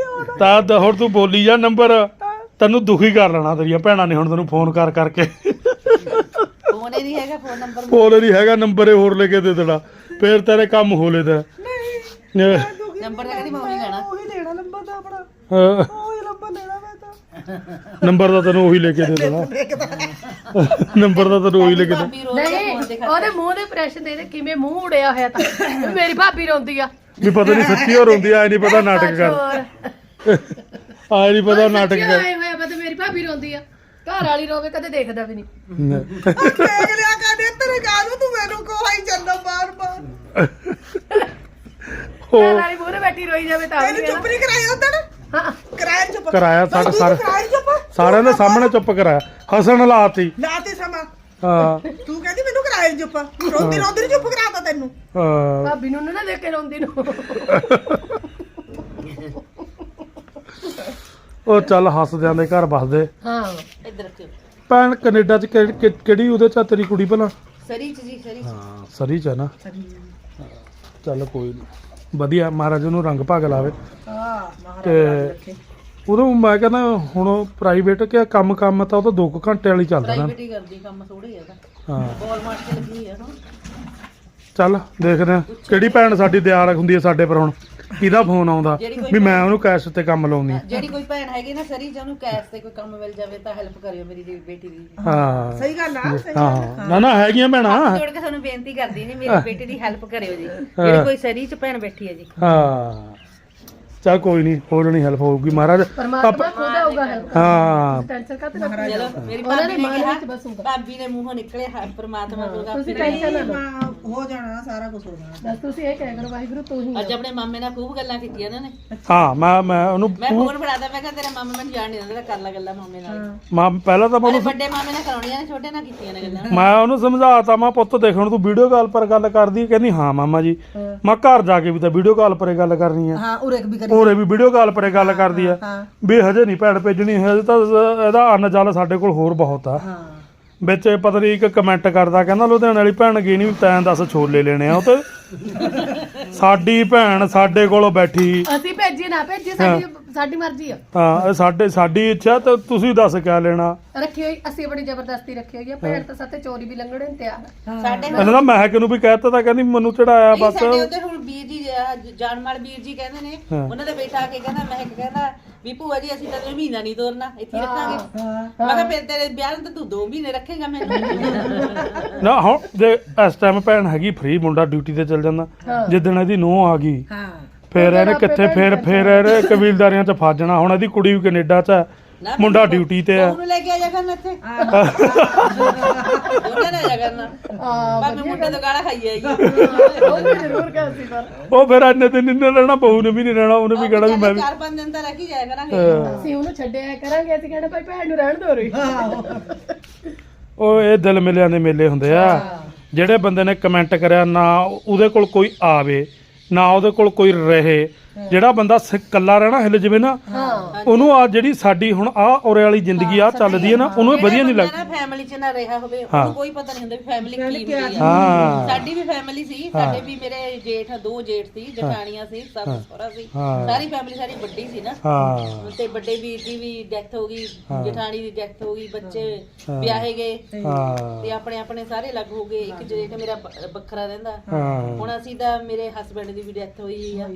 ਯਾਦ ਤਾਂ ਦ- ਹੁਣ ਤੂੰ ਬੋਲੀ ਜਾ ਨੰਬਰ। ਤੈਨੂੰ ਦੁਖੀ ਕਰ ਲੈਣਾ ਤੇਰੀਆਂ ਭੈਣਾਂ ਨੇ ਹੁਣ ਤੈਨੂੰ ਫੋਨ ਕਰ ਕਰਕੇ। ਫੋਨ ਨਹੀਂ ਹੈਗਾ ਫੋਨ ਨੰਬਰ ਫੋਨ ਨਹੀਂ ਹੈਗਾ ਨੰਬਰ ਇਹ ਹੋਰ ਲੈ ਕੇ ਦੇ ਦੇਣਾ। ਫੇਰ ਤੇਰੇ ਕੰਮ ਹੋ ਲੈ ਤੇਰਾ ਨਹੀਂ ਨੰਬਰ ਤਾਂ ਕਹਿੰਦੀ ਮੈਂ ਉਹੀ ਲੈਣਾ। ਉਹੀ ਲੈਣਾ ਨੰਬਰ ਤਾਂ ਆਪਣਾ। ਹਾਂ, ਉਹੀ ਨੰਬਰ ਲੈਣਾ ਮੈਂ ਤਾਂ। ਨੰਬਰ ਦਾ ਤੈਨੂੰ ਉਹੀ ਲੈ ਕੇ ਦੇ ਦੇਣਾ। ਨੰਬਰ ਦਾ ਤੈਨੂੰ ਉਹੀ ਲੈ ਕੇ ਦੇ। ਨਹੀਂ ਉਹਦੇ ਮੂੰਹ ਦੇ ਪ੍ਰੈਸ਼ਨ ਦੇ ਦੇ ਕਿਵੇਂ ਮੂੰਹ ਉੜਿਆ ਹੋਇਆ ਤਾਂ। ਮੇਰੀ ਭਾਬੀ ਰੋਂਦੀ ਆ। ਵੀ ਪਤਾ ਨਹੀਂ ਸੱਚੀ ਹੋ ਰੋਂਦੀ ਆ ਨਹੀਂ ਪਤਾ ਨਾਟਕ ਕਰ। ਆਏ ਨਹੀਂ ਪਤਾ ਨਾਟਕ ਕਰ। ਆਏ ਹੋਇਆ ਪਤਾ ਮੇਰੀ ਭਾਬੀ ਰੋਂਦੀ ਆ। ਘਰ ਵਾਲੀ ਰੋਵੇ ਕਦੇ ਦੇਖਦਾ ਵੀ ਨਹੀਂ ਦੇਖ ਲਿਆ ਕਰਦੇ ਤੇਰੇ ਗਾਨੂੰ ਤੂੰ ਮੈਨੂੰ ਕੋਹਾਈ ਜਾਂਦਾ ਬਾਰ ਬਾਰ ਘਰ ਵਾਲੀ ਮੂਹਰੇ ਬੈਠੀ ਰੋਈ ਜਾਵੇ ਤਾਂ ਵੀ ਤੈਨੂੰ ਚੁੱਪ ਨਹੀਂ ਕਰਾਇਆ ਉਦੋਂ ਹਾਂ। ਕਰਾਇਆ ਨੀ ਚੁੱਪ? ਕਰਾਇਆ ਸਾਡਾ ਸਾਰਾ ਕਰਾਇਆ ਨੀ ਚੁੱਪ? ਸਾਰਿਆਂ ਦੇ ਸਾਹਮਣੇ ਚੁੱਪ ਕਰਾਇਆ। ਹਸਣ ਲਾਤੀ। ਲਾਤੀ ਸਮਾਂ। ਹਾਂ। ਤੂੰ ਨੀ ਚੁੱਪ। ਰੋਂਦੀ ਰੋਂਦੀ ਚੁੱਪ ਕਰਾਤਾ ਤੈਨੂੰ। ਹਾਂ। ਭਾਬੀ ਨੂੰ ਨਾ ਦੇਖ ਕੇ ਰੋਂਦੀ ਨੂੰ। ਉਹ ਚੱਲ ਹੱਸਦਿਆਂ ਦੇ ਘਰ ਵਸਦੇ। ਹਾਂ। ਇੱਧਰ ਰੱਖਿਓ। ਭੈਣ ਕੈਨੇਡਾ ਚ ਕਿ- ਕਿਹੜੀ ਉਹਦੇ ਚ ਆ ਤੇਰੀ ਕੁੜੀ ਭਲਾ? ਸਰੀ ਚ ਜੀ ਸਰੀ ਹਾਂ ਸਰੀ ਚ ਆ ਨਾ। ਚੱਲ ਕੋਈ ਨਹੀਂ ਵਧੀਆ ਮਹਾਰਾਜ ਉਹਨੂੰ ਰੰਗ ਭਾਗ ਲਾਵੇ। ਹਾਂ ਤੇ ਉਦੋਂ ਮੈਂ ਕਹਿੰਦਾ ਹੁਣ ਪ੍ਰਾਈਵੇਟ ਕਿ ਕੰਮ ਕੰਮ ਤਾਂ ਉਹ ਤਾਂ 2 ਘੰਟੇ ਵਾਲੀ ਚੱਲਦਾ ਨਾ। ਪ੍ਰਾਈਵੇਟ ਹੀ ਕਰਦੀ ਕੰਮ ਥੋੜੇ ਆ ਤਾਂ ਹਾਂ। ਬਾਲ ਮਾਰ ਕੇ ਲੱਗੀ ਆ ਨਾ ਚੱਲ ਦੇਖਦੇ ਆ ਕਿਹੜੀ ਭੈਣ ਸਾਡੀ ਤਿਆਰ ਹੁੰਦੀ ਹੈ ਸਾਡੇ ਪਰ ਹੁਣ? ਕਿਹਦਾ ਫੋਨ ਆਉਂਦਾ? ਵੀ ਮੈਂ ਉਹਨੂੰ ਕੈਸ਼ ਤੇ ਕੰਮ ਲਾਉਣੀ ਜਿਹੜੀ ਕੋਈ ਭੈਣ ਹੈਗੀ ਨਾ ਸਰੀ ਜਿਹਨੂੰ ਕੈਸ਼ ਤੇ ਕੋਈ ਕੰਮ ਮਿਲ ਜਾਵੇ ਤਾਂ ਹੈਲਪ ਕਰਿਓ ਮੇਰੀ ਜੀ ਬੇਟੀ ਦੀ। ਹਾਂ। ਸਹੀ ਗੱਲ ਆ ਸਹੀ ਹਾਂ। ਨਾ ਨਾ ਹੈਗੀਆਂ ਭੈਣਾਂ। ਜੋੜ ਕੇ ਤੁਹਾਨੂੰ ਬੇਨਤੀ ਕਰਦੀ ਜੀ ਮੇਰੀ ਬੇਟੀ ਦੀ ਹੈਲਪ ਕਰਿਓ ਜੀ। ਜਿਹੜੀ ਕੋਈ ਸਰੀ ਚ ਭੈਣ ਬੈਠੀ ਹੈ ਜੀ। ਹਾਂ। ਚੱਲ ਕੋਈ ਨਹੀਂ ਹੋ ਜਣੀ ਹੈਲਪ ਹੋਊਗੀ ਮਹਾਰਾਜ। ਪਰਮਾਤਮਾ ਖੁਦ ਆਊਗਾ help ਹਾਂ। ਟੈਨਸ਼ਨ ਕਾਤੇ ਚਲੋ ਮੇਰੀ ਉਹਨਾਂ ਭਾਬੀ ਦੇ ਨੇ ਮਨ ਕਿਹਾ ਵਿੱਚ ਬਸੂਗਾ ਭਾਬੀ ਨੇ ਮੂੰਹੋਂ ਨਿਕਲੇ ਹਾਂ ਪ੍ਰਮਾਤਮਾ ਕੋਲ ਤੁਸੀਂ ਟੈਨਸ਼ਨ ਨਾ ਲਓ। ਹੋ ਜਾਣਾ ਸਾਰਾ ਕੁਝ ਹੋ ਜਾਣਾ। ਬਸ ਤੁਸੀਂ ਇਹ ਕਹਿ ਕਰੋ ਵਾਹਿਗੁਰੂ ਤੂੰ ਹੀ ਅੱਜ ਆਪਣੇ ਮਾਮੇ ਨਾਲ ਖੂਬ ਗੱਲਾਂ ਕੀਤੀਆਂ ਇਹਨਾਂ ਨੇ। ਹਾਂ ਮੈਂ ਮੈਂ ਉਹਨੂੰ ਮੈਂ ਫੋਨ ਫੜਾਦਾ ਮੈਂ ਕਿਹਾ ਤੇਰੇ ਮਾਮੇ ਮੈਨੂੰ ਜਾਣ ਨਹੀਂ ਦਿੰਦਾ ਕਰ ਲੈ ਗੱਲਾਂ ਮਾਮੇ ਨਾਲ। ਮਾਂ ਪਹਿਲਾਂ ਤਾਂ ਮੈਂ ਉਹਨੂੰ ਵੱਡੇ ਮਾਮੇ ਨਾਲ ਕਰਾਉਣੀਆਂ ਨੇ ਛੋਟੇ ਨਾਲ ਕੀਤੀਆਂ ਨੇ ਗੱਲਾਂ। ਮੈਂ ਉਹਨੂੰ ਸਮਝਾਤਾ ਮੈਂ ਪੁੱਤ ਦੇਖ ਹੁਣ ਤੂੰ ਵੀਡੀਓ ਕਾਲ ਪਰ ਗੱਲ ਕਰਦੀ ਹੈ? ਕਹਿੰਦੀ ਹਾਂ ਮਾਮਾ ਜੀ ਮੈਂ ਘਰ ਜਾ ਕੇ ਵੀ ਤਾਂ ਵੀਡੀਓ ਕਾਲ ਪਰੇ ਗੱਲ ਕਰਨੀ ਆ ਹਾਂ ਉਰੇ ਵੀ ਕਰੀ ਹੋਰੇ ਵੀ ਵੀਡੀਓ ਕਾਲ ਪਰੇ ਗੱਲ ਕਰਦੀ ਆ। ਵੀ ਹਜੇ ਨਹੀਂ ਭੈਣ ਭੇਜਣੀ ਹਜੇ ਤਾਂ ਇਹਦਾ ਅੰਨ ਜਲ ਸਾਡੇ ਕੋਲ ਹੋਰ ਬਹੁਤ ਆ। ਹਾਂ। ਵਿੱਚ ਪਤਾ ਨਹੀਂ ਇੱਕ ਕਮੈਂਟ ਕਰਦਾ ਕਹਿੰਦਾ ਲੁਧਿਆਣੇ ਵਾਲੀ ਭੈਣ ਗਈ ਨਹੀਂ ਤੈਂ ਦੱਸ ਛੋਲੇ ਲੈਣੇ ਆ ਉਹ ਤੇ। ਸਾਡੀ ਭੈਣ ਸਾਡੇ ਕੋਲ ਬੈਠੀ। ਅਸੀਂ ਭੇਜੀ ਨਾ ਭੇਜੀ ਸਾਡੀ ਸਾਡੀ ਮਰਜ਼ੀ ਆ। ਹਾਂ ਇਹ ਸਾਡੇ ਸਾਡੀ ਇੱਛਾ ਤੇ ਤੁਸੀਂ ਦੱਸ ਕਿਆ ਲੈਣਾ। ਰੱਖੀ ਹੋਈ ਅਸੀਂ ਆਪਣੀ ਜ਼ਬਰਦਸਤੀ ਰੱਖੀ ਹੋਈ ਆ ਭੈਣ ਤਾਂ ਸਾਤੇ ਚੋਰੀ ਵੀ ਲੰਘਣੇ ਨੂੰ ਤਿਆਰ ਆ। ਸਾਡੇ ਇਹਨਾਂ ਦਾ ਮਹਿਕ ਨੂੰ ਵੀ ਕਹਿਤਾ ਤਾਂ ਕਹਿੰਦੀ ਮੈਨੂੰ ਚੜਾਇਆ ਬਸ। ਸਾਡੇ ਉੱਧਰ ਹੁਣ ਵੀਰ ਜੀ ਜਾਨਮਾਲ ਵੀਰ ਜੀ ਕਹਿੰਦੇ ਨੇ। ਉਹਨਾਂ ਦਾ ਬੇਟਾ ਆ ਕੇ ਕਹਿੰਦਾ ਮੈਂ ਕਹਿੰਦਾ ਵੀ ਭੂਆ ਜੀ ਅਸੀਂ ਤਾਂ ਤੈਨੂੰ ਮਹੀਨਾ ਨਹੀਂ ਤੋਰਨਾ ਇੱਥੇ ਹੀ ਰੱਖਾਂਗੇ। ਮੈਂ ਕਿਹਾ ਫਿਰ ਤੇਰੇ ਵਿਆਹ ਨੂੰ ਤਾਂ ਤੂੰ 2 ਮਹੀਨੇ ਰੱਖੇਗਾ ਮੈਨੂੰ। ਨਾ ਹੁਣ ਜੇ ਇਸ ਟਾਈਮ ਭੈਣ ਹੈਗੀ ਫ੍ਰੀ ਮੁੰਡਾ ਡਿਊਟੀ ਤੇ ਚਲ ਜਾਂਦਾ ਜਿੱਦਣ ਇਹਦੀ ਨੂੰਹ ਆ ਗਈ ਹਾਂ। ਫੇਰ ਇਹਨੇ ਕਿੱਥੇ ਫੇਰ ਫੇਰ ਇਹਨੇ ਕਬੀਲਦਾਰੀਆਂ ਚ ਫਸ ਜਾਣਾ। ਹੁਣ ਇਹਦੀ ਕੁੜੀ ਵੀ ਕੈਨੇਡਾ ਚ ਹੈ। ਨਾ ਮੁੰਡਾ ਡਿਊਟੀ ਤੇ ਹੈ ਉਹਨੂੰ ਲੈ ਕੇ ਆ ਜਾ ਕਰਨਾ ਇੱਥੇ। [LAUGHS] ਉਹਨੇ ਨਾ ਜਾ ਕਰਨਾ। ਆ ਭਾਵੇਂ ਮੁੰਡੇ ਤੋਂ ਗਾਲਾਂ ਖਾਈ ਆਏਗੀ ਉਹ ਵੀ ਜ਼ਰੂਰ ਕਰਦੀ ਪਰ। ਉਹ ਫਿਰ ਇੰਨੇ ਦਿਨ ਇੰਨੇ ਰਹਿਣਾ ਬਹੂ ਨੇ ਵੀ ਨਹੀਂ ਰਹਿਣਾ ਉਹਨੇ ਵੀ ਕਹਿਣਾ ਵੀ ਮੈਂ ਵੀ ਚਾਰ ਪੰਜ ਦਿਨ ਤਾਂ ਰਹਿ ਕੇ ਜਾਇਆ ਕਰਾਂਗੇ। ਅਸੀਂ ਉਹਨੂੰ ਛੱਡਿਆ ਕਰਾਂਗੇ ਅਸੀਂ ਕਹਿੰਦੇ ਭਾਈ ਭੈਣ ਨੂੰ ਰਹਿਣ ਦਿਓ ਰਹੀ ਉਹ ਇਹ ਦਿਲ ਮਿਲਿਆਂ ਦੇ ਮੇਲੇ ਹੁੰਦੇ ਆ। ਜਿਹੜੇ ਬੰਦੇ ਨੇ ਕਮੈਂਟ ਕਰਿਆ ਨਾ ਉਹਦੇ ਕੋਲ ਕੋਈ ਆਵੇ ਨਾ ਉਹਦੇ ਕੋਲ ਕੋਈ ਰਹੇ ਜਿਹੜਾ ਬੰਦਾ ਸ- ਇਕੱਲਾ ਰਹਿਣਾ ਹਿੱਲ ਜਵੇ ਨਾ ਹਾਂ। ਉਹਨੂੰ ਆ ਜਿਹੜੀ ਸਾਡੀ ਹੁਣ ਆ ਔਰੇ ਵਾਲੀ ਜ਼ਿੰਦਗੀ ਆ ਚੱਲਦੀ ਹੈ ਨਾ ਉਹਨੂੰ ਇਹ ਵਧੀਆ ਨਹੀਂ ਲੱਗਦੀ ਨਾ ਫੈਮਿਲੀ 'ਚ ਨਾ ਰਿਹਾ ਹੋਵੇ। ਉਹਨੂੰ ਕੋਈ ਪਤਾ ਨਹੀਂ ਹੁੰਦਾ ਵੀ ਫੈਮਿਲੀ ਕੀ ਹੁੰਦੀ ਆ। ਹਾਂ। ਸਾਡੀ ਵੀ ਫੈਮਿਲੀ ਸੀ ਸਾਡੇ ਵੀ ਮੇਰੇ ਜੇਠ ਦੋ ਜੇਠ ਸੀ ਜਠਾਣੀਆਂ ਸੀ ਸੱਸ ਸਹੁਰਾ ਸੀ। ਸਾਰੀ ਫੈਮਿਲੀ ਸਾਡੀ ਵੱਡੀ ਸੀ ਨਾ। ਹਾਂ। ਤੇ ਵੱਡੇ ਵੀਰ ਦੀ ਵੀ ਡੈਥ ਹੋ ਗਈ ਜਠਾਣੀ ਦੀ ਡੈਥ ਹੋ ਗਈ ਬੱਚੇ ਵਿਆਹੇ ਗਏ ਹਾਂ। ਤੇ ਆਪਣੇ ਆਪਣੇ ਸਾਰੇ ਅਲੱਗ ਹੋ ਗਏ ਇੱਕ ਜੇਠ ਮੇਰਾ ਵੱਖਰਾ ਰਹਿੰਦਾ। ਹਾਂ। ਹੁਣ ਅਸੀਂ ਤਾਂ ਮੇਰੇ ਹਸਬੰਡ ਦੀ ਵੀ ਡੈਥ ਹੋਈ ਆ।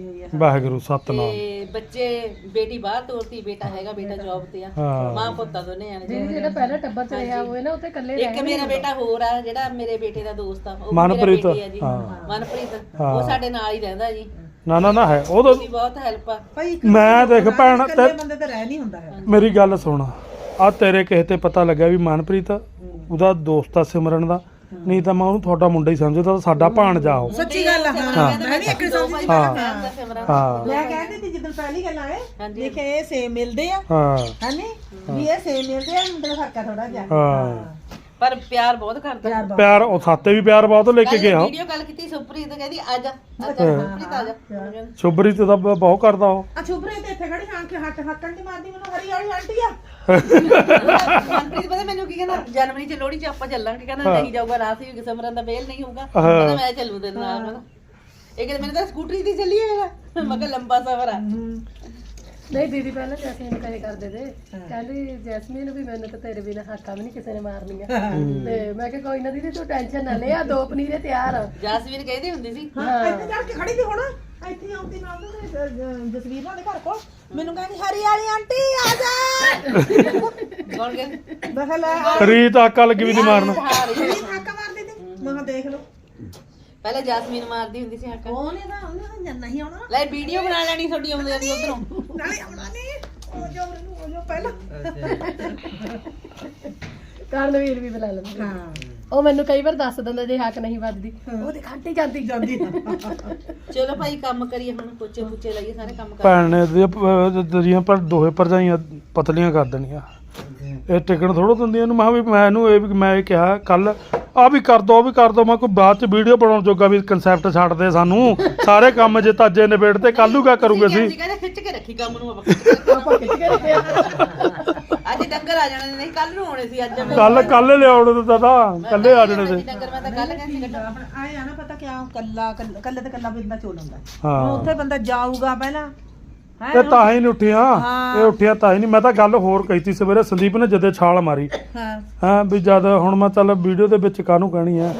ਵਾਹਿਗੁਰੂ ਸਤਨਾਮ। ਤੇ ਬੱਚੇ ਬੇਟੀ ਬਾਹਰ ਤੋਰਤੀ ਬੇਟਾ ਹੈਗਾ ਬੇਟਾ ਜੌਬ ਤੇ ਆ। ਹਾਂ। ਮਾਂ ਪੁੱਤਾਂ ਦੋਨੇ ਆਣੇ ਦੀਦੀ ਜਿਹੜਾ ਪਹਿਲਾਂ ਟੱਬਰ ਚ ਰਿਹਾ ਹੋਵੇ ਨਾ ਉੱਥੇ ਇਕੱਲੇ ਇੱਕ ਮੇਰਾ ਬੇਟਾ ਹੋਰ ਆ ਜਿਹੜਾ ਮੇਰੇ ਬੇਟੇ ਦਾ ਦੋਸਤ ਆ ਉਹ ਵੀ ਮਨਪ੍ਰੀਤ, ਮੇਰਾ ਬੇਟੀ ਆ ਜੀ। ਹਾਂ। ਮਨਪ੍ਰੀਤ ਉਹ ਸਾਡੇ ਨਾਲ ਹੀ ਰਹਿੰਦਾ ਜੀ। ਨਾ ਨਾ ਨਾ ਹੈ। ਉਹ ਤਾਂ ਉਹਦੀ ਬਹੁਤ ਹੈਲਪ ਆ। ਭਾਈ ਇੱਕ ਮੈਂ ਦੇਖ ਭੈਣ ਇਕੱਲੇ ਤੇ ਬੰਦੇ ਤੇ ਰਹਿ ਨਹੀਂ ਹੁੰਦਾ ਹੈ ਮੇਰੀ ਗੱਲ ਸੁਣ। ਆ ਤੇਰੇ ਕਿਸੇ ਤੇ ਪਤਾ ਲੱਗਾ ਵੀ ਮਨਪ੍ਰੀਤ ਉਹਦਾ ਦੋਸਤ ਆ ਸਿਮਰਨ ਦਾ। ਨਹੀਂ ਤਾਂ ਮੈਂ ਉਹਨੂੰ ਤੁਹਾਡਾ ਮੁੰਡਾ ਹੀ ਸਮਝਦਾ ਤਾਂ ਸਾਡਾ ਭਾਣਜਾ ਉਹ ਸੱਚੀ ਗੱਲ ਆ ਹਾਂ। ਮੈਂ ਵੀ ਇੱਕ ਸਮਝਦੀ ਹਾਂ। ਹਾਂ। ਮੈਂ ਕਹਿੰਦੀ ਸੀ ਜਦੋਂ ਪਹਿਲੀ ਗੱਲ ਆਏ। ਦੇਖੇ ਇਹ ਸੇਮ ਮਿਲਦੇ ਆ। ਹਾਂ। ਹਨੀ? ਵੀ ਇਹ ਸੇਮ ਮਿਲਦੇ ਆ ਮੁੰਡੇ ਦਾ ਫ਼ਰਕ ਆ ਥੋੜਾ ਜਿਹਾ। ਹਾਂ। ਪਰ ਪਿਆਰ ਬਹੁਤ ਕਰਦਾ ਪਿਆਰ ਉਹ ਸਾਤੇ ਵੀ ਪਿਆਰ ਬਹੁਤ ਲੈ ਕੇ ਗਿਆ। ਵੀਡੀਓ ਕਾਲ ਕੀਤੀ ਸੁਪਰੀਤ ਕਹਿੰਦੀ ਆ ਜਾ ਸੁਪਰੀਤ ਆ ਜਾ। ਸ਼ੁਭਰੀ ਤੇ ਬਹੁਤ ਕਰਦਾ ਉਹ। ਆ ਛੁਪਰੇ ਤੇ ਇੱਥੇ ਖੜੀ ਹਾਂ ਕਿ ਹੱਟ ਹੱਟਣ ਦੀ ਮਾਰਦੀ ਮੈਨੂੰ ਹਰੀ ਵਾਲੀ ਆਂਟੀ ਆ। ਮਨਪ੍ਰੀਤ ਪਤਾ ਮੈਨੂੰ ਕੀ ਕਹਿੰਦਾ ਜਨਵਰੀ ਚ ਲੋਹੜੀ ਚ ਆਪਾਂ ਚੱਲਾਂਗੇ ਕਹਿੰਦਾ ਨਹੀਂ ਜਾਊਗਾ ਰਾਤ ਹੀ ਸਿਮਰਨ ਦਾ ਵੇਲ ਨਹੀਂ ਹੋਊਗਾ। ਕਹਿੰਦਾ ਮੈਂ ਚੱਲੂ ਤੇਰੇ ਨਾਲ ਇਹ ਕਹਿੰਦਾ ਮੈਨੂੰ ਤਾਂ ਸਕੂਟਰੀ ਤੇ ਚੱਲੀ ਹੋਏਗਾ ਮੈਂ ਕਿਹਾ ਲੰਬਾ ਸਫ਼ਰ ਆ। ਨਹੀਂ ਦੀਦੀ ਪਹਿਲਾਂ ਜੈਸਮੀਨ ਨੂੰ ਕਹੇ ਕਰਦੇ ਤੇ ਕਹਿੰਦੀ ਜੈਸਮੀਨ ਵੀ ਮੈਨੂੰ ਤਾਂ ਤੇਰੇ ਬਿਨਾ ਹਾਕਾ ਵੀ ਨਹੀਂ ਕਿਸੇ ਨੇ ਮਾਰਨੀਆਂ। ਤੇ ਮੈਂ ਕਿਹਾ ਕੋਈ ਨਾ ਦੀਦੀ ਤੂੰ ਟੈਨਸ਼ਨ ਨਾ ਲੈ ਆ ਦੋ ਪਨੀਰੇ ਤਿਆਰ ਆ। ਜਾਸਵੀਰ ਕਹਿੰਦੀ ਹੁੰਦੀ ਸੀ। ਹਾਂ। ਇੱਥੇ ਜਾ ਕੇ ਖੜੀ ਸੀ ਹੁਣ। ਇੱਥੇ ਆਉਂਦੀ ਨਾਲ ਤੇ ਜਸਵੀਰ ਨਾਲ ਦੇ ਘਰ ਕੋਲ। ਮੈਨੂੰ ਕਹਿੰਦੀ ਹਰੀ ਵਾਲੀ ਆਂਟੀ ਆ ਜਾ। ਕੌਣ ਕਹਿੰਦੀ? ਮੈਂ ਕਿਹਾ ਲੈ ਰੀਤ ਆਕਾ ਲੱਗੀ ਵੀ ਦੀ ਮਾਰਨ। ਹਾਂ ਰਹੀ। ਇਹ ਥੱਕ ਮਾਰਦੀ ਤੇ ਮੈਂ ਕਿਹਾ ਦੇਖ ਲਓ। ਪਹਿਲਾਂ ਜਾਸਮੀਨ ਮਾਰਦੀ ਹੁੰਦੀ ਸੀ ਹੱਕਾ। ਉਹਨੇ ਤਾਂ ਉਹਨੇ ਤਾਂ ਨਹੀਂ ਆਉਣਾ। ਲੈ ਵੀਡੀਓ ਬਣਾ ਲੈਣੀ ਤੁਹਾਡੀ ਆਉਂਦੀ ਦੀ ਉਧਰੋਂ। ਨਾਲੇ ਆਉਣਾ ਨਹੀਂ। ਉਹ ਜੋ ਮੈਨੂੰ ਉਹ ਜੋ ਪਹਿਲਾਂ। ਕਰਨਵੀਰ ਵੀ ਬੁਲਾ ਲੈਂਦੇ। ਹਾਂ। ਉਹ ਮੈਨੂੰ ਕਈ ਵਾਰ ਦੱਸ ਦਿੰਦਾ ਜੇ ਹੱਕ ਨਹੀਂ ਵੱਜਦੀ ਉਹਦੇ ਖਾਂਟੀ ਜਾਂਦੀ। ਜਾਂਦੀ। ਚਲੋ ਭਾਈ ਕੰਮ ਕਰੀਏ ਹੁਣ ਪੋਚੇ ਪੁੱਚੇ ਲਾਈਏ ਸਾਰੇ ਕੰਮ ਕਰ ਭੈਣ ਨੇ ਤੇਰੀਆਂ ਪਰ ਦੋਹੇ ਭਰਜਾਈਆਂ ਪਤਲੀਆਂ ਕਰ ਦੇਣੀਆਂ। ਇਹ ਟਿਕਣ ਥੋੜੋ ਦਿੰਦੀਆਂ ਇਹਨੂੰ ਮੈਂ ਵੀ ਮੈਂ ਇਹਨੂੰ ਇਹ ਵੀ ਮੈਂ ਇਹ ਕਿਹਾ ਕੱਲ ਆ ਵੀ ਕਰ ਦੋ ਉਹ ਵੀ ਕਰ ਦੋ। ਮੈਂ ਕੋਈ ਬਾਅਦ ਚ ਵੀਡੀਓ ਬਣਾਉਣ ਜੋਗਾ ਵੀ ਕਨਸੈਪਟ ਛੱਡ ਦੇ ਸਾਨੂੰ। ਸਾਰੇ ਕੰਮ ਜੇ ਤਾਜੇ ਨਿਬੇੜ ਤੇ ਕੱਲੂ ਕਿਆ ਕਰੂਗੇ ਅਸੀਂ? ਅਸੀਂ ਕਹਿੰਦੇ ਖਿੱਚ ਕੇ ਰੱਖੀ ਕੰਮ ਨੂੰ ਆਪਾਂ। ਖਿੱਚ ਕੇ ਕੇ ਰੱਖਿਆ। ਅੱਜ ਡੰਗਰ ਆ ਜਾਣੇ ਨੇ, ਨਹੀਂ ਕੱਲ ਨੂੰ ਆਉਣੇ ਸੀ ਅੱਜ ਕੱਲ ਕੱਲ ਲਿਆਉਣ ਤਾਂ ਕੱਲੇ ਆ ਜਾਣੇ ਤੇ ਡੰਗਰ ਮੈਂ ਤਾਂ ਕੱਲ ਕਹਿੰਦੀ ਕੱਢਾ ਆਪਣਾ ਆਏ ਆ ਨਾ ਪਤਾ ਕਿਆ ਕੱਲਾ ਕੱਲੇ ਤੇ ਕੱਲਾ ਬੰਦਾ ਚੋਲ ਹੁੰਦਾ। ਹਾਂ। ਉੱਥੇ ਬੰਦਾ ਜਾਊਗਾ ਪਹਿਲਾਂ ਇਹ ਤਾਂ ਹੀ ਨਹੀਂ ਉੱਠੀਆਂ। ਇਹ ਉੱਠਿਆ ਤਾਂ ਹੀ ਨਹੀਂ ਮੈਂ ਤਾਂ ਗੱਲ ਹੋਰ ਕਹੀ ਤੀ ਸਵੇਰੇ ਸੰਦੀਪ ਨੇ ਜਦੇ ਛਾਲ ਮਾਰੀ। ਹਾਂ। ਹਾਂ ਵੀ ਜਦ ਹੁਣ ਮੈਂ ਚੱਲ ਵੀਡੀਓ ਦੇ ਵਿੱਚ ਕਾਹਨੂੰ ਕਹਿਣੀ ਆ?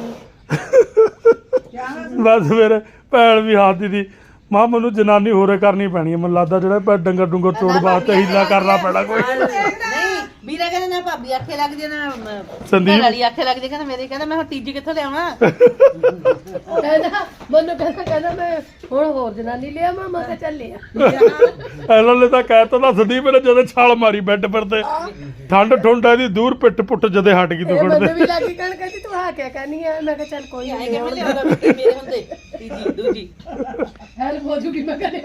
ਬਸ ਫਿਰ ਭੈਣ ਵੀ ਹਾਥੀ ਦੀ ਮਾਂ ਮੈਨੂੰ ਜਨਾਨੀ ਹੋਰੇ ਕਰਨੀ ਪੈਣੀ ਹੈ ਮੈਨੂੰ ਲੱਗਦਾ ਜਿਹੜਾ ਡੰਗਰ ਡੁੰਗਰ ਤੋੜ ਵਾਸਤੇ ਹੀਲਾ ਕਰਨਾ ਪੈਣਾ ਕੋਈ। ਨਹੀਂ ਵੀਰਾ ਭਾਬੀ ਆਖੇ ਲੱਗ ਜੇ ਨਾ ਸੰਦੀਪ- ਵਾਲੀ ਆਖੇ ਲੱਗ ਜੇ ਕਹਿੰਦਾ ਮੇਰੇ ਕਹਿੰਦਾ ਮੈਂ ਹੁਣ ਤੀਜੀ ਕਿੱਥੋਂ ਲਿਆਵਾਂ? ਕਹਿੰਦਾ ਮੈਨੂੰ ਕਹਿੰਦਾ ਕਹਿੰਦਾ ਮੈਂ ਹੁਣ ਹੋਰ ਜਨਾਨੀ ਲਿਆ ਮੈਂ ਮੈਂ ਕਿਹਾ ਚੱਲ ਲਿਆ। ਇਹਨਾਂ ਨੇ ਤਾਂ ਕਹਿਤਾ ਨਾ ਸੰਦੀਪ ਨੇ ਜਦੋਂ ਛਾਲ ਮਾਰੀ ਬੈੱਡ ਪਰ ਤੇ ਠੰਡ ਠੁੰਡ ਇਹਦੀ ਦੂਰ ਪਿੱਟ ਪੁੱਟ ਜਦੇ ਹਟ ਗਈ ਇਹ ਦੁਖੜ ਮੈਨੂੰ ਤੇ ਵੀ ਲੱਗੀ ਕਹਿਣ ਕਹਿੰਦੀ ਤੂੰ ਆ ਕਿਆ ਕਹਿਨੀ ਆ? ਮੈਂ ਕਿਹਾ ਚੱਲ ਕੋਈ ਨਹੀਂ ਕਿਵੇਂ ਲਿਆਉਂਦਾ ਮੇਰੇ ਹੁੰਦੇ ਤੀਜੀ ਦੂਜੀ। ਹੈਲਪ ਹੋ ਜੂਗੀ ਮੈਂ ਕਹਿੰਦੀ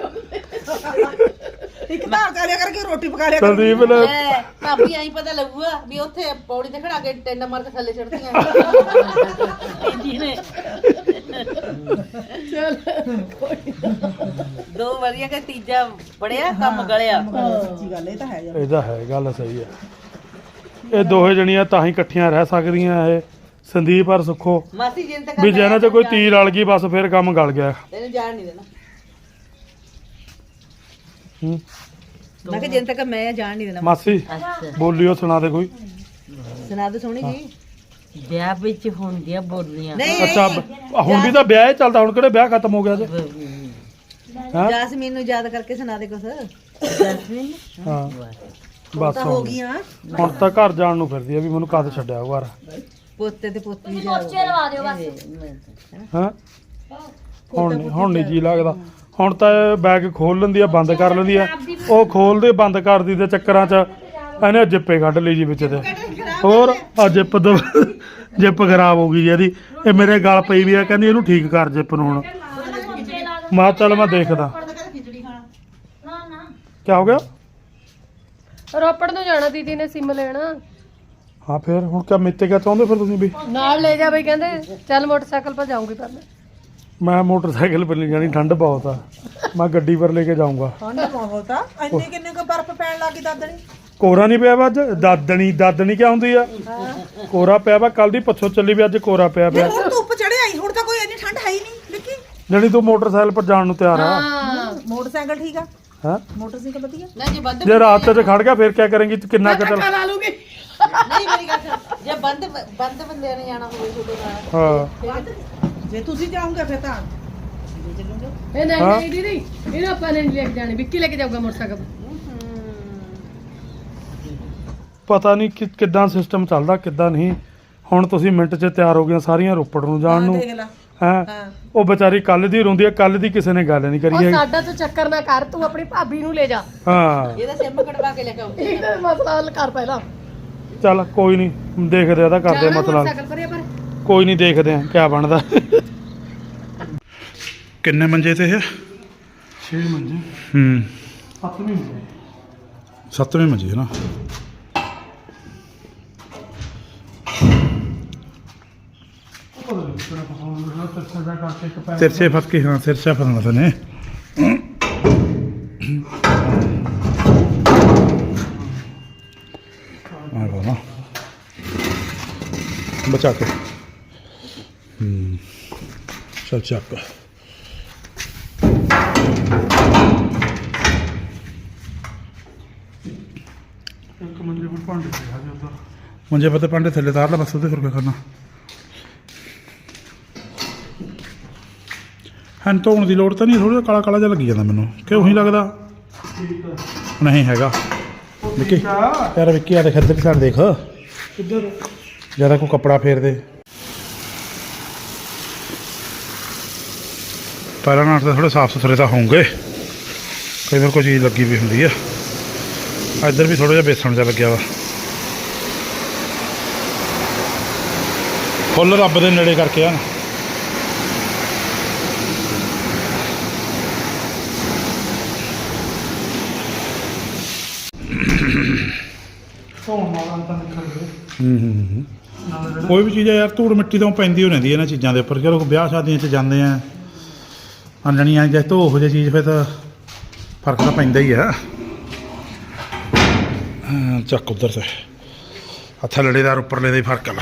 ਇੱਕ ਧਾਰ ਕਰਿਆ ਕਰਕੇ ਰੋਟੀ ਪਕਾ ਲਿਆ ਸੰਦੀਪ ਨੇ ਐ, ਭਾਬੀ ਆਈ ਪਤਾ ਲੱਗੂਗਾ ਵੀ ਉੱਥੇ ਪੌੜੀ ਤੇ ਖੜਾ ਕੇ ਟੈਂਡਾ ਮਾਰ ਕੇ ਥੱਲੇ ਚੜਦੀਆਂ ਤੀਜੀ ਨੇ ਚੱਲ। ਦੋ ਵਾਰੀਆਂ ਕਿ ਤੀਜਾ ਬੜਿਆ ਕੰਮ ਗਲਿਆ। ਸੱਚੀ ਗੱਲ ਇਹ ਤਾਂ ਹੈ ਯਾਰ ਇਹਦਾ ਹੈ ਗੱਲ ਸਹੀ ਹੈ ਇਹ ਦੋਹੇ ਜਣੀਆਂ ਤਾਂ ਹੀ ਇਕੱਠੀਆਂ ਰਹਿ ਸਕਦੀਆਂ ਇਹ ਸੰਦੀਪ ਔਰ ਸੁੱਖੋ। ਮਾਸੀ ਜੀ ਨੇ ਤਾਂ ਵੀ ਜੇ ਇਹਨਾਂ 'ਚ ਕੋਈ ਤੀਰ ਰਲ ਗਈ ਬਸ ਫਿਰ ਕੰਮ ਗਲ ਗਿਆ। ਤੈਨੂੰ ਜਾਣ ਨਹੀਂ ਦੇਣਾ। ਹੂੰ। ਮੈਂ ਕਿਹਾ ਜਿੰਨ ਤੱਕ ਮੈਂ ਜਾਣ ਨਹੀਂ ਦੇਣਾ। ਮਾਸੀ ਬੋਲਿਓ ਸੁਣਾ ਦੇ ਕੋਈ। ਸੁਣਾ ਦੇ ਸੋਹਣੀ ਜੀ। ਵਿਆਹ ਵਿੱਚ ਹੁੰਦੀਆਂ ਬੋਲੀਆਂ। ਨਹੀਂ ਅੱਛਾ ਬ- ਹੁਣ ਵੀ ਤਾਂ ਵਿਆਹ ਹੀ ਚੱਲਦਾ ਹੁਣ ਕਿਹੜੇ ਵਿਆਹ ਖਤਮ ਹੋ ਗਿਆ ਜੇ? ਹਾਂ। ਜਾਸਮੀਨ ਨੂੰ ਯਾਦ ਕਰਕੇ ਸੁਣਾ ਦੇ ਕੁਛ। ਜਸਮੀਨ? ਹਾਂ। ਬਸ ਤਾਂ ਹੋ ਹੁਣ ਗਈਆਂ। ਹੁਣ ਤਾਂ ਘਰ ਜਾਣ ਨੂੰ ਫਿਰਦੀ ਆ ਵੀ ਮੈਨੂੰ ਕਦ ਛੱਡਿਆ ਉਹ ਘਰ ਪੋਤੇ ਤੇ ਪੋਤੀ ਦੀ ਪੋਚੇ ਲਵਾ ਦਿਓ ਬਸ। ਹਾਂ? ਹੁਣ ਹੁਣ ਨਹੀਂ ਜੀ ਲੱਗਦਾ। ਹੁਣ ਤਾਂ ਇਹ ਬੈਗ ਖੋਲ ਲੈਂਦੀ ਆ ਬੰਦ ਕਰ ਲੈਂਦੀ ਆ। ਉਹ ਖੋਲਦੇ ਬੰਦ ਕਰਦੀ ਦੇ ਚੱਕਰਾਂ 'ਚ ਇਹਨੇ ਜਿੱਪੇ ਕੱਢ ਲਈ ਜੀ ਵਿੱਚ ਤੇ। ਹੋਰ ਆ ਜਿੱਪ ਦੋ ਜਿੱਪ ਖਰਾਬ ਹੋ ਗਈ ਜੀ ਇਹਦੀ। ਇਹ ਮੇਰੇ ਗਲ ਪਈ ਵੀ ਆ ਕਹਿੰਦੀ ਇਹਨੂੰ ਠੀਕ ਕਰ ਜਿੱਪ ਨੂੰ ਹੁਣ। ਮੈਂ ਚੱਲ ਮੈਂ ਦੇਖਦਾ। ਨਾ ਨਾ ਕੀ ਹੋ ਗਿਆ? ਰੋਪੜ ਤੋਂ ਜਾਣਾ ਦੀਦੀ ਨੇ ਸਿਮ ਲੈਣਾ। ਹਾਂ ਫਿਰ ਹੁਣ ਕਿਆ ਮੇਤੇ ਕਿਆ ਚਾਹੁੰਦੇ ਫਿਰ ਤੁਸੀਂ ਵੀ? ਨਾਲ ਲੈ ਜਾ ਬਈ ਕਹਿੰਦੇ ਚੱਲ ਮੋਟਰਸਾਈਕਲ 'ਤੇ ਜਾਊਂਗੀ ਪਰ ਮੈਂ ਮੈਂ ਮੋਟਰਸਾਈਕਲ ਪਰ ਨਹੀਂ ਜਾਣੀ ਠੰਡ ਬਹੁਤ ਆ। ਮੈਂ ਗੱਡੀ ਪਰ ਲੈ ਕੇ ਜਾਊਂਗਾ। ਠੰਡ ਬਹੁਤ ਆ। ਇੰਨੇ ਕਿੰਨੇ ਕੁ ਬਰਫ਼ ਪੈਣ ਲੱਗੀ ਦਾਦਣੀ? ਕੋਰਾ ਨਹੀਂ ਪਿਆ ਵਾ ਅੱਜ? ਦਾਦਣੀ ਦਾਦਣੀ ਕਿਆ ਹੁੰਦੀ ਆ? ਕੋਰਾ ਪਿਆ ਵਾ ਕੱਲ ਦੀ ਪੱਛੋ ਚੱਲੀ ਵੀ ਅੱਜ ਕੋਰਾ ਪਿਆ ਪਿਆ। ਹੁਣ ਧੁੱਪ ਚੜਿਆ ਆਈ ਹੁਣ ਤਾਂ ਕੋਈ ਇੰਨੀ ਠੰਡ ਹੈ ਹੀ ਨਹੀਂ। ਦੇਖੀ? ਜਿਹੜੀ ਤੂੰ ਮੋਟਰਸਾਈਕਲ ਪਰ ਜਾਣ ਨੂੰ ਤਿਆਰ ਆ। ਹਾਂ। ਮੋਟਰਸਾਈਕਲ ਠੀਕ ਆ? ਹੈ? ਮੋਟਰਸਾਈਕਲ ਵਧੀਆ? ਨਾ ਜੇ ਬੰਦ ਜੇ ਰਾਤ ਤੇ ਖੜ ਗਿਆ ਫਿਰ ਕਿਆ ਕਰੇਂਗੀ? ਤੂੰ ਕਿੰਨਾ ਕੁ ਚੱਲ ਧੱਕਾ ਲਾ ਲੂਗੀ। ਨਹੀਂ ਮੇਰੀ ਗੱਲ ਸੁਣ। ਜੇ ਬੰਦ ਬੰਦ ਬੰਦਿਆਂ ਨੇ ਜਾਣਾ ਹੋਵੇ ਤੁਹਾਡੇ ਨਾਲ ਹਾਂ। ਜੇ ਤੁਸੀਂ ਜਾਓਗੇ ਫਿਰ ਤਾਂ ਇਹ ਨਹੀਂ ਹਾਂ। ਨਹੀਂ ਦੀਦੀ ਇਹਨੂੰ ਆਪਾਂ ਨੇ ਨਹੀਂ ਲੈ ਕੇ ਜਾਣੀ ਵਿੱਕੀ ਲੈ ਕੇ ਜਾਊਗਾ ਮੋਟਰਸਾਈਕਲ। ਪਤਾ ਨਹੀਂ ਕਿ ਕਿੱਦਾਂ ਸਿਸਟਮ ਚੱਲਦਾ ਕਿੱਦਾਂ ਨਹੀਂ। ਹੁਣ ਤੁਸੀਂ ਮਿੰਟ 'ਚ ਤਿਆਰ ਹੋ ਗਈਆਂ ਸਾਰੀਆਂ ਰੋਪੜ ਨੂੰ ਜਾਣ ਨੂੰ। ਦੇਖ ਲੈ। ਹੈ? ਹਾਂ। ਉਹ ਵਿਚਾਰੀ ਕੱਲ ਦੀ ਰੋਂਦੀ ਆ ਕੱਲ ਦੀ ਕਿਸੇ ਨੇ ਗੱਲ ਨਹੀਂ ਕਰੀ ਉਹ ਹੈਗੀ। ਸਾਡਾ ਤੂੰ ਚੱਕਰ ਨਾ ਕਰ ਤੂੰ ਆਪਣੀ ਭਾਬੀ ਨੂੰ ਲੈ ਜਾ। ਹਾਂ। ਇਹਦਾ ਸਿਮ ਕਟਵਾ ਕੇ ਲੈ ਕੇ ਆਓ। ਇਹਦਾ ਮਸਲਾ ਹੱਲ ਕਰ ਪਹਿਲਾਂ। ਚੱਲ ਕੋਈ ਨਹੀਂ ਦੇਖਦੇ ਆ ਤਾਂ ਕਰਦੇ ਆ ਮਸਲਾ ਮੋਟਰਸਾਈਕਲ ਪਰੇ ਪਰ। ਕੋਈ ਨਹੀਂ ਦੇਖਦੇ ਆ ਕਿਆ ਬਣਦਾ। ਕਿੰਨੇ ਮੰਜੇ ਤੇ ਇਹ? 6 ਮੰਜੇ। ਹੂੰ। 7ਵੀਂ ਮੰਜੇ। ਸੱਤਵੇਂ ਮੰਜੇ ਹੈ ਨਾ। ਤਿਰਛੇ ਫਸ ਕੇ ਹਾਂ ਤਿਰਛਾ ਫਸਣਾ ਤਾਂ ਨੇ। ਆ ਬਚਾ ਕੇ। ਚੱਲ ਚੱਕ ਇੱਕ ਮੰਜੇ ਪਰ ਭਾਂਡੇ ਪਿਆ ਜੀ ਉਧਰ ਮੰਜੇ ਪੱਤੇ ਪਾਂਡੇ ਥੱਲੇ ਤਾਰ ਲਾ ਬਸ ਉਹਦੇ ਫਿਰ ਕੀ ਕਰਨਾ ਹਾਂ ਧੋਣ ਦੀ ਲੋੜ ਤਾਂ ਨਹੀਂ ਥੋੜਾ ਕਾਲਾ ਕਾਲਾ ਜਿਹਾ ਲੱਗੀ ਜਾਂਦਾ ਮੈਨੂੰ ਕਿਉਂ ਹੀ ਲੱਗਦਾ ਨਹੀਂ ਹੈਗਾ ਵਿੱਕੀ ਯਾਰ ਵਿੱਕੀ ਆ ਦੇਖ ਇੱਧਰ ਦੀ ਸਾਈਡ ਦੇਖ ਕਿੱਧਰ ਜ਼ਿਆਦਾ ਕੋਈ ਕੱਪੜਾ ਫੇਰ ਦੇ ਪਹਿਲਾਂ ਨਾਲ ਤਾਂ ਥੋੜੇ ਸਾਫ਼ ਸੁਥਰੇ ਤਾਂ ਹੋਣਗੇ ਕਈ ਵਾਰ ਕੋਈ ਚੀਜ਼ ਲੱਗੀ ਵੀ ਹੁੰਦੀ ਆ। ਇੱਧਰ ਵੀ ਥੋੜਾ ਜਿਹਾ ਬੇਸਣ ਜਿਹਾ ਲੱਗਿਆ ਵਾ। ਫੁੱਲ ਰੱਬ ਦੇ ਨੇੜੇ ਕਰਕੇ ਆ। ਕੋਈ ਵੀ ਚੀਜ਼ ਆ ਯਾਰ ਧੂੜ ਮਿੱਟੀ ਤੋਂ ਪੈਂਦੀ ਹੋ ਰਹਿੰਦੀ ਹੈ ਇਹਨਾਂ ਚੀਜ਼ਾਂ ਦੇ ਉੱਪਰ। ਜਦੋਂ ਵਿਆਹ ਸ਼ਾਦੀਆਂ 'ਚ ਜਾਂਦੇ ਆ। ਅੰਜਣੀਆਂ ਜੇ ਧੋ ਹੋ ਜੇ ਚੀਜ਼, ਫਿਰ ਤਾਂ ਫ਼ਰਕ ਤਾਂ ਪੈਂਦਾ ਹੀ ਆ। ਚੱਕ ਉਧਰ ਤੇ। ਆ ਥੱਲੜੇਦਾਰ ਉੱਪਰਲੇ ਦਾ ਹੀ ਫ਼ਰਕ ਆ।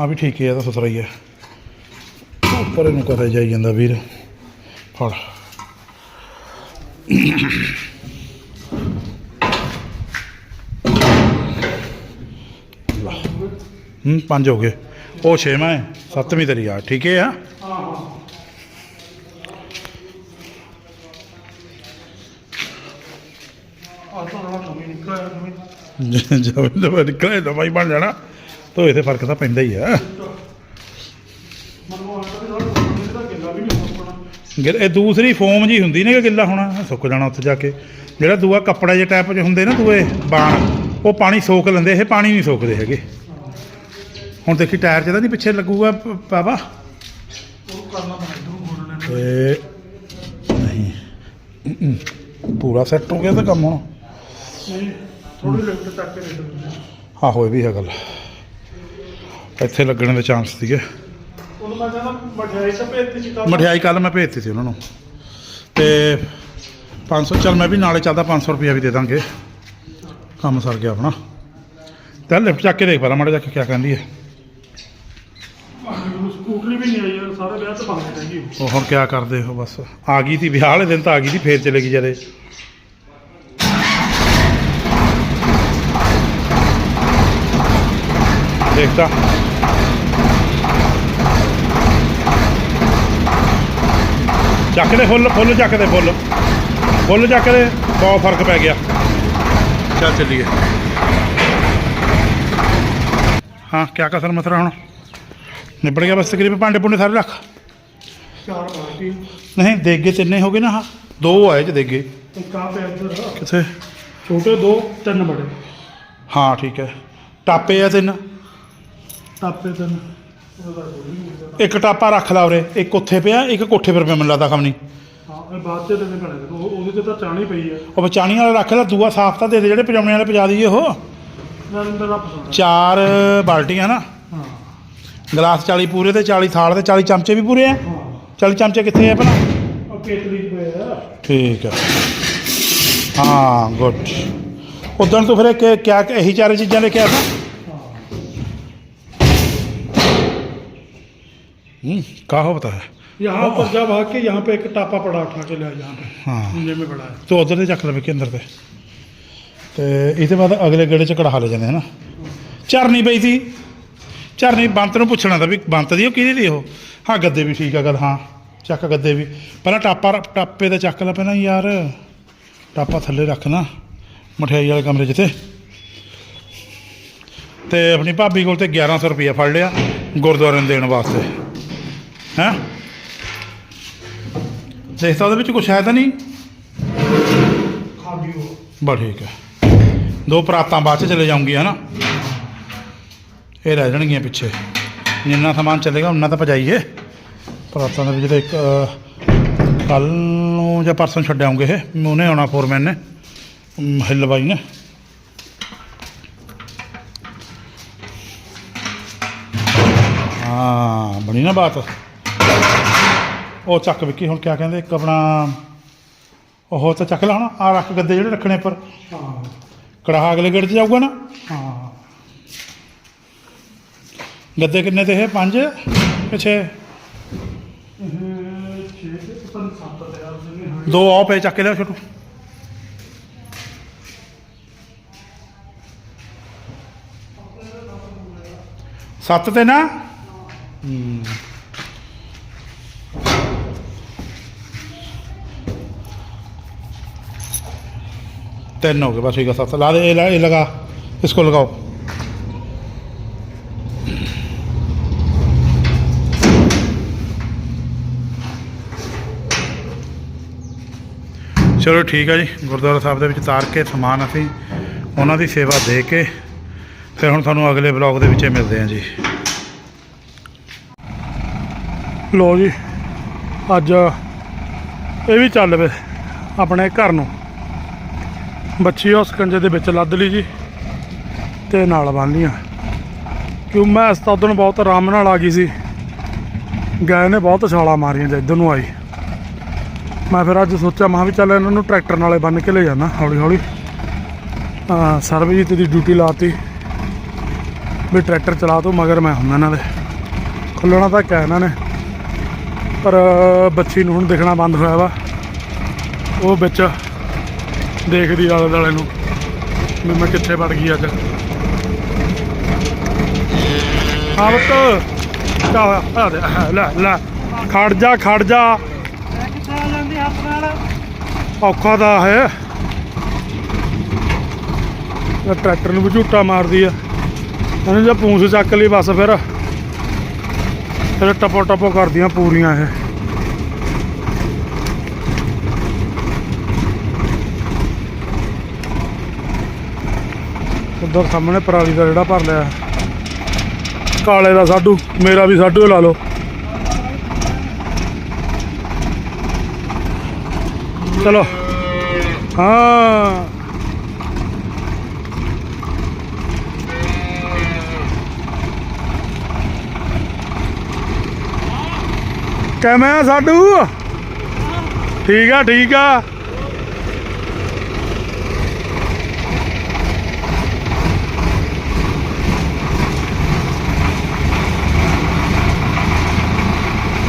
ਆ ਵੀ ਠੀਕ ਹੈ ਇਹ ਤਾਂ ਸੁਥਰਾ ਹੀ ਹੈ ਉੱਪਰ ਇਹਨੂੰ ਕਦੇ ਜਾਈ ਜਾਂਦਾ ਵੀਰ। ਫੜ। ਹੂੰ, ਪੰਜ ਹੋ ਗਏ। ਉਹ ਛੇਵਾਂ ਹੈ ਸੱਤਵੀਂ ਤੇਰੀ ਆ ਠੀਕ ਹੈ ਆ? ਆ ਤਾਂ ਨਾਲ ਨਵੀਂ ਨਿਕਲਿਆ ਨਵੀਂ। ਜਦ ਜਦ ਨਿਕਲੇ ਦਵਾਈ ਬਣ ਜਾਣਾ ਤੇ ਫ਼ਰਕ ਤਾਂ ਪੈਂਦਾ ਹੀ ਆ। ਇਹਦਾ ਹੋ ਗਿੱਲ- ਇਹ ਦੂਸਰੀ ਫੋਮ ਜੀ ਹੁੰਦੀ ਨੇ ਕਿ ਗਿੱਲਾ ਹੋਣਾ ਸੁੱਕ ਜਾਣਾ ਉੱਥੇ ਜਾ ਕੇ। ਜਿਹੜਾ ਦੂਆ ਕੱਪੜਾ ਜੇ ਟਾਈਪ 'ਚ ਹੁੰਦੇ ਨਾ ਦੂਏ ਬਾਣ ਉਹ ਪਾਣੀ ਸੋਖ ਲੈਂਦੇ ਇਹ ਪਾਣੀ ਨਹੀਂ ਸੋਖਦੇ ਹੈਗੇ। ਹੁਣ ਦੇਖੀ ਟਾਇਰ 'ਚ ਤਾਂ ਨਹੀਂ ਪਿੱਛੇ ਲੱਗੂਗਾ ਪ- ਪਾਪਾ? ਉਹ ਕਰਨਾ ਪੈਣਾ ਇਧਰੋਂ ਮੋੜਨੇ ਨੂੰ ਤੇ ਨਹੀਂ। ਹਮ, ਪੂਰਾ ਸੈੱਟ ਹੋ ਗਿਆ ਤਾਂ ਕੰਮ ਹੁਣ। ਨਹੀਂ ਥੋੜੀ ਲਿਫਟ ਚੱਕ ਦੇ ਦਿੰਦੇ ਆਹੋ ਇਹ ਵੀ ਹੈ ਗੱਲ। ਇੱਥੇ ਲੱਗਣ ਦੇ ਚਾਂਸ ਸੀਗੇ। ਉਹਨੂੰ ਮੈਂ ਕਹਿੰਦਾ ਮਠਿਆਈ ਤਾਂ ਭੇਜਤੀ ਸੀ ਮਠਿਆਈ ਕੱਲ ਮੈਂ ਭੇਜਤੀ ਸੀ ਉਹਨਾਂ ਨੂੰ। ਤੇ 500 ਚੱਲ ਮੈਂ ਵੀ ਨਾਲੇ ਚੱਲਦਾ 500 ਰੁਪਇਆ ਵੀ ਦੇ ਦਾਂਗੇ। ਕੰਮ ਸਰ ਗਿਆ ਆਪਣਾ। ਤੇ ਲਿਫਟ ਚੱਕ ਕੇ ਦੇਖ ਪਹਿਲਾਂ ਮਾੜਾ ਜਾ ਕੇ ਕਿਆ ਕਹਿੰਦੀ ਹੈ ਮੈਨੂੰ ਸਕੂਟਰੀ ਵੀ ਨਹੀਂ ਆਈ ਯਾਰ ਸਾਰੇ ਵਿਆਹ ਤੇ ਬੰਦ ਰਹਿ ਗਈ ਉਹ। ਹੁਣ ਕਿਆ ਕਰਦੇ ਹੋ ਬਸ? ਆ ਗਈ ਸੀ ਵਿਆਹ ਵਾਲੇ ਦਿਨ ਤਾਂ ਆ ਗਈ ਸੀ, ਫੇਰ ਚਲੇ ਗਈ ਜਦੇ। ਦੇਖਤਾ। ਚੱਕਦੇ ਫੁੱਲ ਫੁੱਲ ਚੱਕਦੇ ਫੁੱਲ। ਫੁੱਲ ਚੱਕਦੇ ਬਹੁਤ ਫ਼ਰਕ ਪੈ ਗਿਆ। ਚੱਲ ਚੱਲੀਏ। ਹਾਂ, ਕਿਆ ਕਸਰ ਮਸਰਾ ਹੁਣ? ਨਿਬੜ ਗਿਆ ਬਸ ਤਕਰੀਬਨ, ਭਾਂਡੇ ਭੁੰਡੇ ਸਾਰੇ ਰੱਖ। ਨਹੀਂ ਦੇਗੇ ਤਿੰਨੇ ਹੋ ਗਏ ਨਾ ਹਾਂ। ਦੋ ਆਏ ਚ ਦੇਗੇ। ਇੱਕ ਆ ਪਿਆ ਇੱਧਰ। ਕਿੱਥੇ? ਛੋਟੇ ਦੋ ਤਿੰਨ ਬੜੇ। ਹਾਂ ਠੀਕ ਹੈ। ਟਾਪੇ ਆ ਤਿੰਨ। ਟਾਪੇ ਤਿੰਨ। ਨਹੀਂ। ਇੱਕ ਟਾਪਾ ਰੱਖ ਲਾ ਉਰੇ ਇੱਕ ਉੱਥੇ ਪਿਆ ਇੱਕ ਕੋਠੇ ਪਰ ਪਿਆ ਮੈਨੂੰ ਲੱਗਦਾ ਖਮਨੀ ਹਾਂ ਇਹ ਬਾਅਦ ਚ ਤੈਨੂੰ। ਉਹ- ਉਹਦੇ ਤੇ ਤਾਂ ਚਾਣੀ ਪਈ ਆ। ਉਹ ਬਚਾਣੀ ਵਾਲਾ ਰੱਖ ਲੈ ਦੂਆ ਸਾਫ਼ ਤਾਂ ਦੇ ਦੇ ਜਿਹੜੇ ਪਜਾਉਣੇ ਵਾਲੇ ਪਜਾ ਦਈਏ ਉਹ। ਚਾਰ ਬਾਲਟੀਆਂ ਨਾ। ਹਾਂ। ਗਲਾਸ 40 ਪੂਰੇ ਤੇ 40 ਥਾਲ ਤੇ 40 ਚਮਚੇ ਵੀ ਪੂਰੇ ਆ। ਹਾਂ 40 ਚਮਚੇ ਕਿੱਥੇ ਆ ਭਲਾ ਉਹ ਕੇਤਲੀ ਚ ਪਏ ਆ ਠੀਕ ਹੈ ਹਾਂ ਗੁੱਡ ਉਦੋਂ ਤੂੰ ਫਿਰ ਕਿ ਕਿਆ ਇਹੀ ਚਾਰੇ ਚੀਜ਼ਾਂ ਲੈ ਕੇ ਆਇਆ था हम्म का हो बता है यहाँ पर जब आके यहाँ पे एक टापा पड़ा उठा के ले यहाँ पे हाँ नीचे में पड़ा है ਤੂੰ ਉਧਰ ਦੇ ਚੱਕ ਲਵੇ ਕਿ ਅੰਦਰ ਤੇ ਤੇ ਇਹ ਤੋਂ ਬਾਅਦ ਅਗਲੇ ਗੇੜੇ ਚ ਕੜਾਹ ਲੈ ਜਾਂਦੇ ਹਨਾ ਚਰਨੀ ਪਈ ਸੀ ਚਾਰ ਨਹੀਂ ਬੰਤ ਨੂੰ ਪੁੱਛਣਾ ਤਾਂ ਵੀ ਬੰਤ ਦੀ ਉਹ ਕਿਹਦੀ ਦੀ ਉਹ? ਹਾਂ ਗੱਦੇ ਵੀ ਠੀਕ ਆ ਗੱਲ ਹਾਂ ਚੱਕ ਗੱਦੇ ਵੀ। ਪਹਿਲਾਂ ਟਾਪਾ ਟਾਪੇ ਦਾ ਚੱਕ ਲੈ ਪਹਿਲਾਂ ਯਾਰ। ਟਾਪਾ ਥੱਲੇ ਰੱਖਣਾ ਮਠਿਆਈ ਵਾਲੇ ਕਮਰੇ 'ਚ ਤੇ। ਆਪਣੀ ਭਾਬੀ ਕੋਲ ਤੇ 1100 ਰੁਪਏ ਫੜ ਲਿਆ ਗੁਰਦੁਆਰੇ ਨੂੰ ਦੇਣ ਵਾਸਤੇ। ਹੈ? ਦੇਖਤਾ ਉਹਦੇ ਵਿੱਚ ਕੁਛ ਹੈ ਤਾਂ ਨਹੀਂ? ਖਾਬੀ ਉਹ ਬਾ ਠੀਕ ਹੈ। ਦੋ ਪ੍ਰਾਤਾਂ ਬਾਅਦ ਚ ਚਲੇ ਜਾਉਂਗੀ ਹਨਾ ਇਹ ਰਹਿ ਜਾਣਗੀਆਂ ਪਿੱਛੇ। ਜਿੰਨਾ ਸਮਾਨ ਚੱਲੇਗਾ ਉਨਾ ਤਾਂ ਭਜਾਈਏ। ਪਰਾਤਾਂ ਦੇ ਵਿੱਚ ਤਾਂ ਇੱਕ ਕੱਲ ਨੂੰ ਜਾਂ ਪਰਸੋਂ ਛੱਡ ਆਉਂਗੇ ਇਹ। ਉਹਨੇ ਆਉਣਾ ਫੋਰਮੈਨ ਨੇ ਹਿੱਲ ਬਾਈ ਨੇ। ਹਾਂ ਬਣੀ ਨਾ ਬਾਤ। ਉਹ ਚੱਕ ਵਿੱਕੀ ਹੁਣ ਕਿਆ ਕਹਿੰਦੇ ਇੱਕ ਆਪਣਾ ਉਹ ਤਾਂ ਚੱਕ ਲਾ ਹੁਣ ਆ ਰੱਖ ਗੱਦੇ ਜਿਹੜੇ ਰੱਖਣੇ ਪਰ। हाँ ਕੜਾਹਾ ਅਗਲੇ ਗੇੜ 'ਚ ਜਾਊਗਾ ਨਾ? हाँ ਗੱਦੇ ਕਿੰਨੇ ਤੇ ਹੈ ਪੰਜ? ਪਿੱਛੇ? ਦੋ ਆਪ ਪੇ ਚੱਕ ਲਿਆ ਛੋਟੂ। ਸੱਤ ਤੇ ਨਾ? ਤਿੰਨ ਹੋ ਗਏ, ਬਸ ਠੀਕ ਹੈ ਸੱਤ। ਲਾ ਦੇ, ਇਹ ਲਗਾ। ਇਸ ਕੋ ਲਗਾਓ। ਚਲੋ ਠੀਕ ਆ ਜੀ, ਗੁਰਦੁਆਰਾ ਸਾਹਿਬ ਦੇ ਵਿੱਚ ਤਾਰ ਕੇ ਸਮਾਨ ਅਸੀਂ ਉਹਨਾਂ ਦੀ ਸੇਵਾ ਦੇ ਕੇ ਫਿਰ ਹੁਣ ਤੁਹਾਨੂੰ ਅਗਲੇ ਬਲੌਗ ਦੇ ਵਿੱਚ ਮਿਲਦੇ ਹਾਂ ਜੀ। ਲੋ ਜੀ, ਅੱਜ ਇਹ ਵੀ ਚੱਲ ਪਏ ਆਪਣੇ ਘਰ ਨੂੰ। ਬੱਚੀ ਉਸ ਕੰਜੇ ਦੇ ਵਿੱਚ ਲੱਦ ਲਈ ਜੀ ਤੇ ਨਾਲ ਬੰਨ ਲੀਆਂ ਕਿਉਂ ਮੈਂ ਇਸ ਤਾਂ ਉਦੋਂ ਬਹੁਤ ਆਰਾਮ ਨਾਲ ਆ ਗਈ ਸੀ। ਗਾਇ ਨੇ ਬਹੁਤ ਛਾਲਾਂ ਮਾਰੀਆਂ ਜਦ ਇੱਧਰ ਨੂੰ ਆਈ। ਮੈਂ ਫਿਰ ਅੱਜ ਸੋਚਿਆ, ਮੈਂ ਵੀ ਚੱਲ ਇਹਨਾਂ ਨੂੰ ਟਰੈਕਟਰ ਨਾਲੇ ਬੰਨ ਕੇ ਲੈ ਜਾਣਾ ਹੌਲੀ ਹੌਲੀ। ਹਾਂ ਸਰਬਜੀਤ ਦੀ ਡਿਊਟੀ ਲਾਤੀ ਵੀ ਟਰੈਕਟਰ ਚਲਾ ਤੂੰ, ਮਗਰ ਮੈਂ ਹੁੰਦਾ ਇਹਨਾਂ ਦੇ ਖੁੱਲਣਾ ਤਾਂ ਕਿਆ ਇਹਨਾਂ ਨੇ। ਪਰ ਬੱਚੀ ਨੂੰ ਹੁਣ ਦਿਖਣਾ ਬੰਦ ਹੋਇਆ ਵਾ। ਉਹ ਵਿੱਚ ਦੇਖਦੀ ਆਲੇ ਦੁਆਲੇ ਨੂੰ ਵੀ ਮੈਂ ਕਿੱਥੇ ਵੜ ਗਈ ਅੱਜ। ਹਾਂ ਚਾ ਲੈ ਲੈ, ਖੜ ਜਾ ਖੜ ਜਾ। ਔਖਾ ਦਾ ਹੈ। ਟਰੈਕਟਰ ਨੂੰ ਵੀ ਝੂਟਾ ਮਾਰਦੀ ਆ। ਇਹਨੇ ਜੇ ਪੂੰਛ ਚੱਕ ਲਈ ਬਸ ਫਿਰ। ਫਿਰ ਟਪੋ ਟਪੋ ਕਰਦੀਆਂ ਪੂਰੀਆਂ ਇਹ। ਉਧਰ ਸਾਹਮਣੇ ਪਰਾਲੀ ਦਾ ਜਿਹੜਾ ਭਰ ਲਿਆ। ਕਾਲੇ ਦਾ ਸਾਡੂ, ਮੇਰਾ ਵੀ ਸਾਡੂ ਲਾ ਲਓ। ਚਲੋ। ਹਾਂ। ਕਿਵੇਂ ਆ ਸਾਡੂ? ਠੀਕ ਆ ਠੀਕ ਆ।